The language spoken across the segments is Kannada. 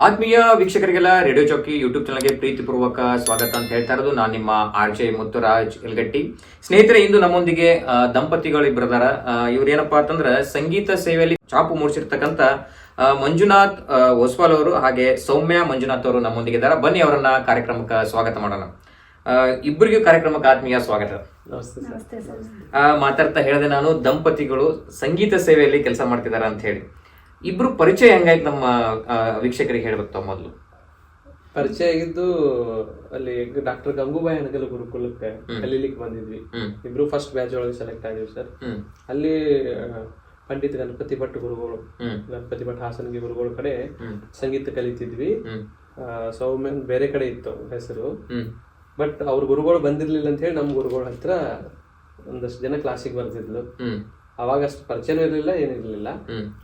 ಆತ್ಮೀಯ ವೀಕ್ಷಕರಿಗೆಲ್ಲ ರೇಡಿಯೋ ಚೌಕಿ ಯೂಟ್ಯೂಬ್ ಚಾನಲ್ಗೆ ಪ್ರೀತಿಪೂರ್ವಕ ಸ್ವಾಗತ ಅಂತ ಹೇಳ್ತಾ ಇರೋದು. ನಾನು ನಿಮ್ಮ ಆರ್ ಜೆ ಮುತ್ತುರಾಜ್ ಎಲ್ಗಟ್ಟಿ. ಸ್ನೇಹಿತರೆ ಇಂದು ನಮ್ಮೊಂದಿಗೆ ದಂಪತಿಗಳು ಇಬ್ಬರದಾರ ಇವ್ರೇನಪ್ಪಾ ಅಂತಂದ್ರೆ ಸಂಗೀತ ಸೇವೆಯಲ್ಲಿ ಚಾಪು ಮೂಡಿಸಿರ್ತಕ್ಕಂಥ ಆ, ಮಂಜುನಾಥ್ ಒಸ್ವಾಲ್ ಅವರು ಹಾಗೆ ಸೌಮ್ಯ ಮಂಜುನಾಥ್ ಅವರು ನಮ್ಮೊಂದಿಗೆ ಇದ್ದಾರೆ ಬನ್ನಿ ಅವರನ್ನ ಕಾರ್ಯಕ್ರಮಕ್ಕೆ ಸ್ವಾಗತ ಮಾಡೋಣ. ಇಬ್ಬರಿಗೂ ಕಾರ್ಯಕ್ರಮಕ್ಕೆ ಆತ್ಮೀಯ ಸ್ವಾಗತ. ಮಾತಾಡ್ತಾ ಹೇಳಿದೆ ನಾನು ದಂಪತಿಗಳು ಸಂಗೀತ ಸೇವೆಯಲ್ಲಿ ಕೆಲಸ ಮಾಡ್ತಿದ್ದಾರೆ ಅಂತ ಹೇಳಿ. ಇಬ್ರು ಪರಿಚಯ ಹೆಂಗಾಯ್ತು ನಮ್ಮ ವೀಕ್ಷಕರಿಗೆ ಹೇಳ್ಬೇಕು ತಾವು ಮೊದಲು? ಪರಿಚಯ ಆಗಿದ್ದು ಅಲ್ಲಿ ಡಾಕ್ಟರ್ ಗಂಗೂಬಾಯಿ ಹಣಗಲ್ ಗುರುಕುಲಕ್ಕೆ ಕಲೀಲಿಕ್ಕೆ ಬಂದಿದ್ವಿ. ಇಬ್ರು ಫಸ್ಟ್ ಬ್ಯಾಚ್ ಒಳಗೆ ಸೆಲೆಕ್ಟ್ ಆಗಿದ್ವಿ ಸರ್ ಅಲ್ಲಿ ಪಂಡಿತ್ ಗಣಪತಿ ಭಟ್ ಗುರುಗಳು ಗಣಪತಿ ಭಟ್ ಹಾಸನಗಿ ಗುರುಗಳ ಕಡೆ ಸಂಗೀತ ಕಲಿತಿದ್ವಿ. ಸೌಮ್ಯನ್ ಸೌಮ್ಯ ಬೇರೆ ಕಡೆ ಇತ್ತು ಹೆಸರು. ಬಟ್ ಅವ್ರ ಗುರುಗಳು ಬಂದಿರ್ಲಿಲ್ಲ ಅಂತ ಹೇಳಿ ನಮ್ಮ ಗುರುಗಳ ಹತ್ರ ಒಂದಷ್ಟು ಜನ ಕ್ಲಾಸಿಗೆ ಬರ್ತಿದ್ಲು. ಅವಾಗ ಅಷ್ಟು ಪರಿಚಯನೂ ಇರಲಿಲ್ಲ ಏನಿರ್ಲಿಲ್ಲ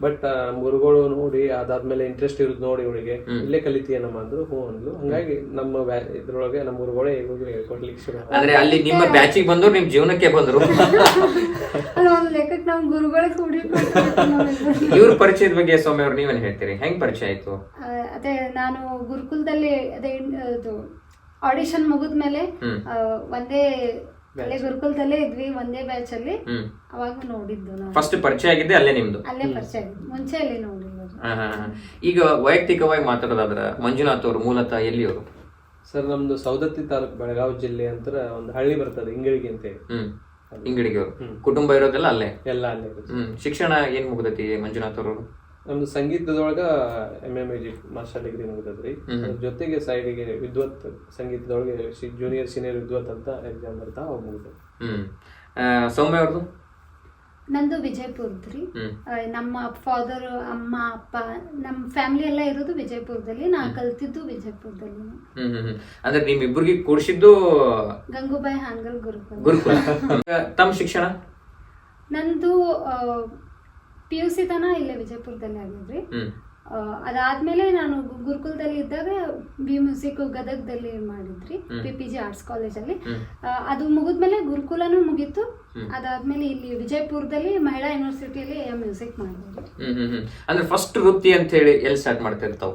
ಬಟ್ ನಮ್ಮ ಗುರುಗಳು ನೋಡಿ ಅದಾದ್ಮೇಲೆ ಇಂಟ್ರೆಸ್ಟ್ ಇರೋದು ನೋಡಿ ಇವಳಿಗೆ. ಇಲ್ಲೇ ಕಲಿತೀಯನಮ್ಮ ಅಂದ್ರು ಹ್ಞೂ ಅಂದ್ಲು. ಹಂಗಾಗಿ ನಮ್ಮ ಇದ್ರೊಳಗೆ ನಮ್ಮ ಗುರುಗಳೇ ಇವಾಗ ಹೇಳ್ಕೊಡ್ಲಿಕ್ಕೆ ಶುರು. ಅಂದ್ರೆ ಅಲ್ಲಿ ನಿಮ್ಮ ಬ್ಯಾಚಿಗೆ ಬಂದ್ರು ನಿಮ್ ಜೀವನಕ್ಕೆ ಬಂದ್ರು. ಲೆಕ್ಕಕ್ಕೆ ನಮ್ ಗುರುಗಳಿಗೆ ಕೂಡಿ ಇವ್ರ ಪರಿಚಯದ ಬಗ್ಗೆ ಸೌಮ್ಯ ಅವ್ರು ನೀವೇನ್ ಹೇಳ್ತೀರಿ? ಹೆಂಗ್ ಪರಿಚಯ ಆಯ್ತು? ಅದೇ ನಾನು ಗುರುಕುಲದಲ್ಲಿ ಅದೇ ಇದು ಆಡಿಷನ್ ಮುಗಿದ್ಮೇಲೆ ಒಂದೇ ಅಲ್ಲೇ ಗುರುಕುಲದಲ್ಲೇ ಇದ್ವಿ ಒಂದೇ ಬ್ಯಾಚ್ ಅಲ್ಲಿ. ಅವಾಗ ನೋಡಿದ್ದು ನಾವು. ಫಸ್ಟ್ ಪರಿಚಯ ಆಗಿದ್ದೆ ಅಲ್ಲೇ ನಿಮ್ದು. ಅಲ್ಲೇ ಪರಿಚಯ ಆಗಿದ್ದು. ಮುಂಚೆ ಅಲ್ಲಿ ನೋಡಿಲ್ಲ ಹಾ, ಹಾ, ಹಾ. ಈಗ ವೈಯಕ್ತಿಕವಾಗಿ ಮಾತಾಡೋದಾದ್ರ ಮಂಜುನಾಥ್ ಅವರು ಮೂಲತಃ ಎಲ್ಲಿಯವರು ಸರ್ ನಮ್ದು ಸೌದತ್ತಿ ತಾಲೂಕು ಬೆಳಗಾವಿ ಜಿಲ್ಲೆ ಅಂತ ಒಂದು ಹಳ್ಳಿ ಬರ್ತದೆ ಇಂಗಳಿಗೆ ಅಂತ ಹೇಳಿ. ಹ್ಮ್. ಇಂಗಡಿಗೆ ಅವರು. ಕುಟುಂಬ ಇರೋದೆಲ್ಲ ಅಲ್ಲೇ? ಎಲ್ಲ ಅಲ್ಲೇ ಹ್ಮ್. ಶಿಕ್ಷಣ ಏನ್ ಮುಗ್ದತಿ ಮಂಜುನಾಥ್ ಅವರು ನಮ್ದು ಸಂಗೀತದೊಳಗ M A music master degree ಮುಗಿದದ್ರಿ. ಅದ್ರ ಜೊತೆಗೆ ಸೈಡಿಗೆ ವಿದ್ವತ್ ಸಂಗೀತದೊಳಗೆ ಜೂನಿಯರ್ ಸೀನಿಯರ್ ವಿದ್ವತ್ ಅಂತ ಎಕ್ಸಾಮ್ ಬರ್ತಾ ಅವ್ ಮುಗಿದ ಹ್ಮ್. ಸೌಮ್ಯ ಅವ್ರದ್ದು ನಂದು ವಿಜಯಪುರದ್ರಿ. ನಮ್ಮ ಫಾದರ್ ಅಮ್ಮ ಅಪ್ಪ ನಮ್ಮ ಫ್ಯಾಮಿಲಿ ಎಲ್ಲ ಇರೋದು ವಿಜಯಪುರದಲ್ಲಿ. ನಾ ಕಲ್ತಿದ್ದು ವಿಜಯಪುರದಲ್ಲಿ ಹ್ಮ್ ಹ್ಮ್ ಹ್ಮ್. ಅಂದ್ರೆ ನಿಮ್ಮಿಬ್ಬರಿಗೆ ಕೂಡಿಸಿದ್ದು ಗಂಗೂಬಾಯಿ ಹಾನ್ಗಲ್ ಗುರುಕುಲ. ಗುರುಕುಲ. ತಮ್ಮ ಶಿಕ್ಷಣ? ನಂದು ಪಿ ಯು ಸಿ ತನ ಇಲ್ಲೇ ವಿಜಯಪುರದಲ್ಲಿ ಆಗಿದ್ರಿ. ಅದಾದ್ಮೇಲೆ ನಾನು ಗುರುಕುಲದಲ್ಲಿ ಇದ್ದಾಗ ಬಿ ಮ್ಯೂಸಿಕ್ ಗದಗದಲ್ಲಿ ಮಾಡಿದ್ರಿ ಪಿ ಪಿ ಜಿ ಆರ್ಟ್ಸ್ ಕಾಲೇಜಲ್ಲಿ. ಅದು ಮುಗಿದ್ಮೇಲೆ ಗುರುಕುಲನೂ ಮುಗೀತು. ಅದಾದ್ಮೇಲೆ ಇಲ್ಲಿ ವಿಜಯಪುರದಲ್ಲಿ ಮಹಿಳಾ ಯೂನಿವರ್ಸಿಟಿಯಲ್ಲಿ ಮ್ಯೂಸಿಕ್ ಮಾಡಿದ್ರಿ ಹ್ಮ್ ಹ್ಮ್ ಹ್ಮ್. ಅಂದ್ರೆ ಫಸ್ಟ್ ವೃತ್ತಿ ಅಂತ ಹೇಳಿ ಎಲ್ಲಿ ಸ್ಟಾರ್ಟ್ ಮಾಡ್ತಿರ್ತಾವ?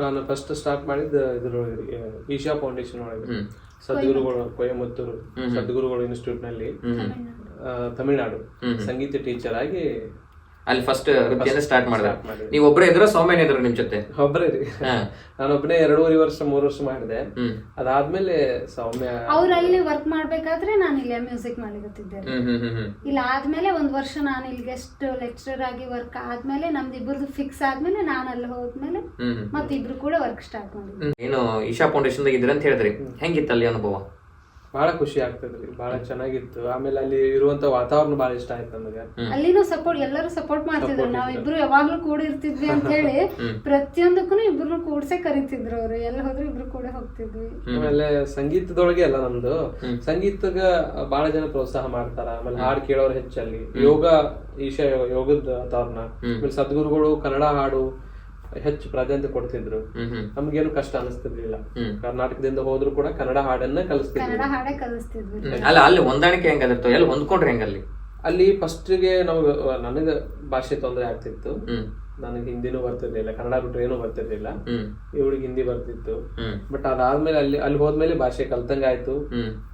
ನಾನು ಫಸ್ಟ್ ಸ್ಟಾರ್ಟ್ ಮಾಡಿದ್ದು ಇದ್ರೊಳಗೆ ಆ, ಈಶಾ ಫೌಂಡೇಶನ್ ಒಳಗೆ. ಸದ್ಗುರುಗಳು ಕೊಯಮತ್ತೂರು ಸದ್ಗುರುಗಳು ಇನ್ಸ್ಟಿಟ್ಯೂಟ್ನಲ್ಲಿ. ಆ, ತಮಿಳ್ನಾಡು. ಸಂಗೀತ ಟೀಚರ್ ಆಗಿ ಅಲ್ಲಿ ಫಸ್ಟ್ ವೃತ್ತಿಯನ್ನ ಸ್ಟಾರ್ಟ್ ಮಾಡಿದ್ರೆ ಮಾಡಿದೆ. ನೀವು ಒಬ್ಬರೇ ಇದ್ರ ಸೌಮ್ಯನ ಇದ್ರು ನಿಮ್ ಜೊತೆ? ಒಬ್ಬರೇ ರೀ ನಾನೊಬ್ಬನೇ ಎರಡೂವರೆ ವರ್ಷ ಮೂರು ವರ್ಷ ಮಾಡಿದೆ. ಅದಾದ್ಮೇಲೆ ಸೌಮ್ಯ ಅಲ್ಲಿ ವರ್ಕ್ ಮಾಡ್ಬೇಕಾದ್ರೆ ನಾನು ಇಲ್ಲಿ ಮ್ಯೂಸಿಕ್ ಮಾಡಿಗತ್ತಿದ್ದೆ ಇಲ್ಲ ಆದ್ಮೇಲೆ ಒಂದ್ ವರ್ಷ ನಾನು ಇಲ್ಲಿ ಗೆಸ್ಟ್ ಲೆಕ್ಚರರ್ ಆಗಿ ವರ್ಕ್ ಆದ್ಮೇಲೆ ನಮ್ದು ಇಬ್ಬರದು ಫಿಕ್ಸ್ ಆದ್ಮೇಲೆ ನಾನು ಅಲ್ಲಿ ಹೋದ್ಮೇಲೆ ಮತ್ತೆ ಇಬ್ರು ಕೂಡ ವರ್ಕ್ ಸ್ಟಾರ್ಟ್ ಮಾಡಿದ್ವಿ. ಏನು ಈಶಾ ಫೌಂಡೇಶನ್ ಇದ್ರ ಅಂತ ಹೇಳಿದ್ರಿ. ಹೆಂಗಿತ್ತು ಅಲ್ಲಿ ಅನುಭವ? ಬಹಳ ಖುಷಿ ಆಗ್ತದ್ರಿ ಬಹಳ ಚೆನ್ನಾಗಿತ್ತು. ಆಮೇಲೆ ಅಲ್ಲಿ ಇರುವಂತ ವಾತಾವರಣ ಬಹಳ ಇಷ್ಟ ಆಯ್ತು ನಮಗೆ. ಅಲ್ಲಿನೂ ಸಪೋರ್ಟ್ ಎಲ್ಲರೂ ಸಪೋರ್ಟ್ ಮಾಡ್ತಿದ್ರು. ಇಬ್ರು ಯಾವಾಗ್ಲೂ ಕೂಡ ಇರ್ತಿದ್ವಿ ಅಂತ ಹೇಳಿ ಪ್ರತಿಯೊಂದಕ್ಕೂ ಇಬ್ರು ಕೂಡ್ಸೆ ಕರಿತಿದ್ರು ಅವ್ರು. ಎಲ್ಲ ಹೋದ್ರು ಇಬ್ರು ಕೂಡ ಹೋಗ್ತಿದ್ವಿ. ಆಮೇಲೆ ಸಂಗೀತದೊಳಗೆ ಅಲ್ಲ ನಮ್ದು. ಸಂಗೀತಗ ಬಹಳ ಜನ ಪ್ರೋತ್ಸಾಹ ಮಾಡ್ತಾರ. ಆಮೇಲೆ ಹಾಡ್ ಕೇಳೋರು ಹೆಚ್ಚಲ್ಲಿ. ಯೋಗ ಈಶ ಯೋಗದ ವಾತಾವರಣ ಆಮೇಲೆ ಸದ್ಗುರುಗಳು ಕನ್ನಡ ಹಾಡು ಹೆಚ್ಚು ಪ್ರಾಧಾನ್ಯತೆ ಕೊಡ್ತಿದ್ರು. ನಮ್ಗೇನು ಕಷ್ಟ ಅನಿಸ್ತಿರ್ಲಿಲ್ಲ. ಹ್ಮ್. ಕರ್ನಾಟಕದಿಂದ ಹೋದ್ರು ಕೂಡ ಕನ್ನಡ ಹಾಡನ್ನ ಕಲಿಸ್ತಿದ್ರು ಕನ್ನಡ ಹಾಡೇ ಕಲಿಸ್ತಿದ್ವಿ. ಅಲ್ಲ ಅಲ್ಲಿ ಹೊಂದಾಣಿಕೆ ಹೆಂಗಾದಿರ್ತಾವ? ಎಲ್ಲಿ ಹೊಂದ್ಕೊಂಡ್ರಿ ಹೆಂಗಲ್ಲಿ? ಅಲ್ಲಿ ಫಸ್ಟ್ಗೆ ನಮ್ಗೆ ನನಗ ಭಾಷೆ ತೊಂದರೆ ಆಗ್ತಿತ್ತು. ನನಗೆ ಹಿಂದಿನೂ ಬರ್ತಿರ್ಲಿಲ್ಲ ಕನ್ನಡ ಬಿಟ್ರೆ ಏನೂ ಬರ್ತಿರ್ಲಿಲ್ಲ. ಇವಳಿಗೆ ಹಿಂದಿ ಬರ್ತಿತ್ತು. ಬಟ್ ಅದಾದ್ಮೇಲೆ ಅಲ್ಲಿ ಅಲ್ಲಿ ಹೋದ್ಮೇಲೆ ಭಾಷೆ ಕಲ್ತಂಗ ಆಯ್ತು.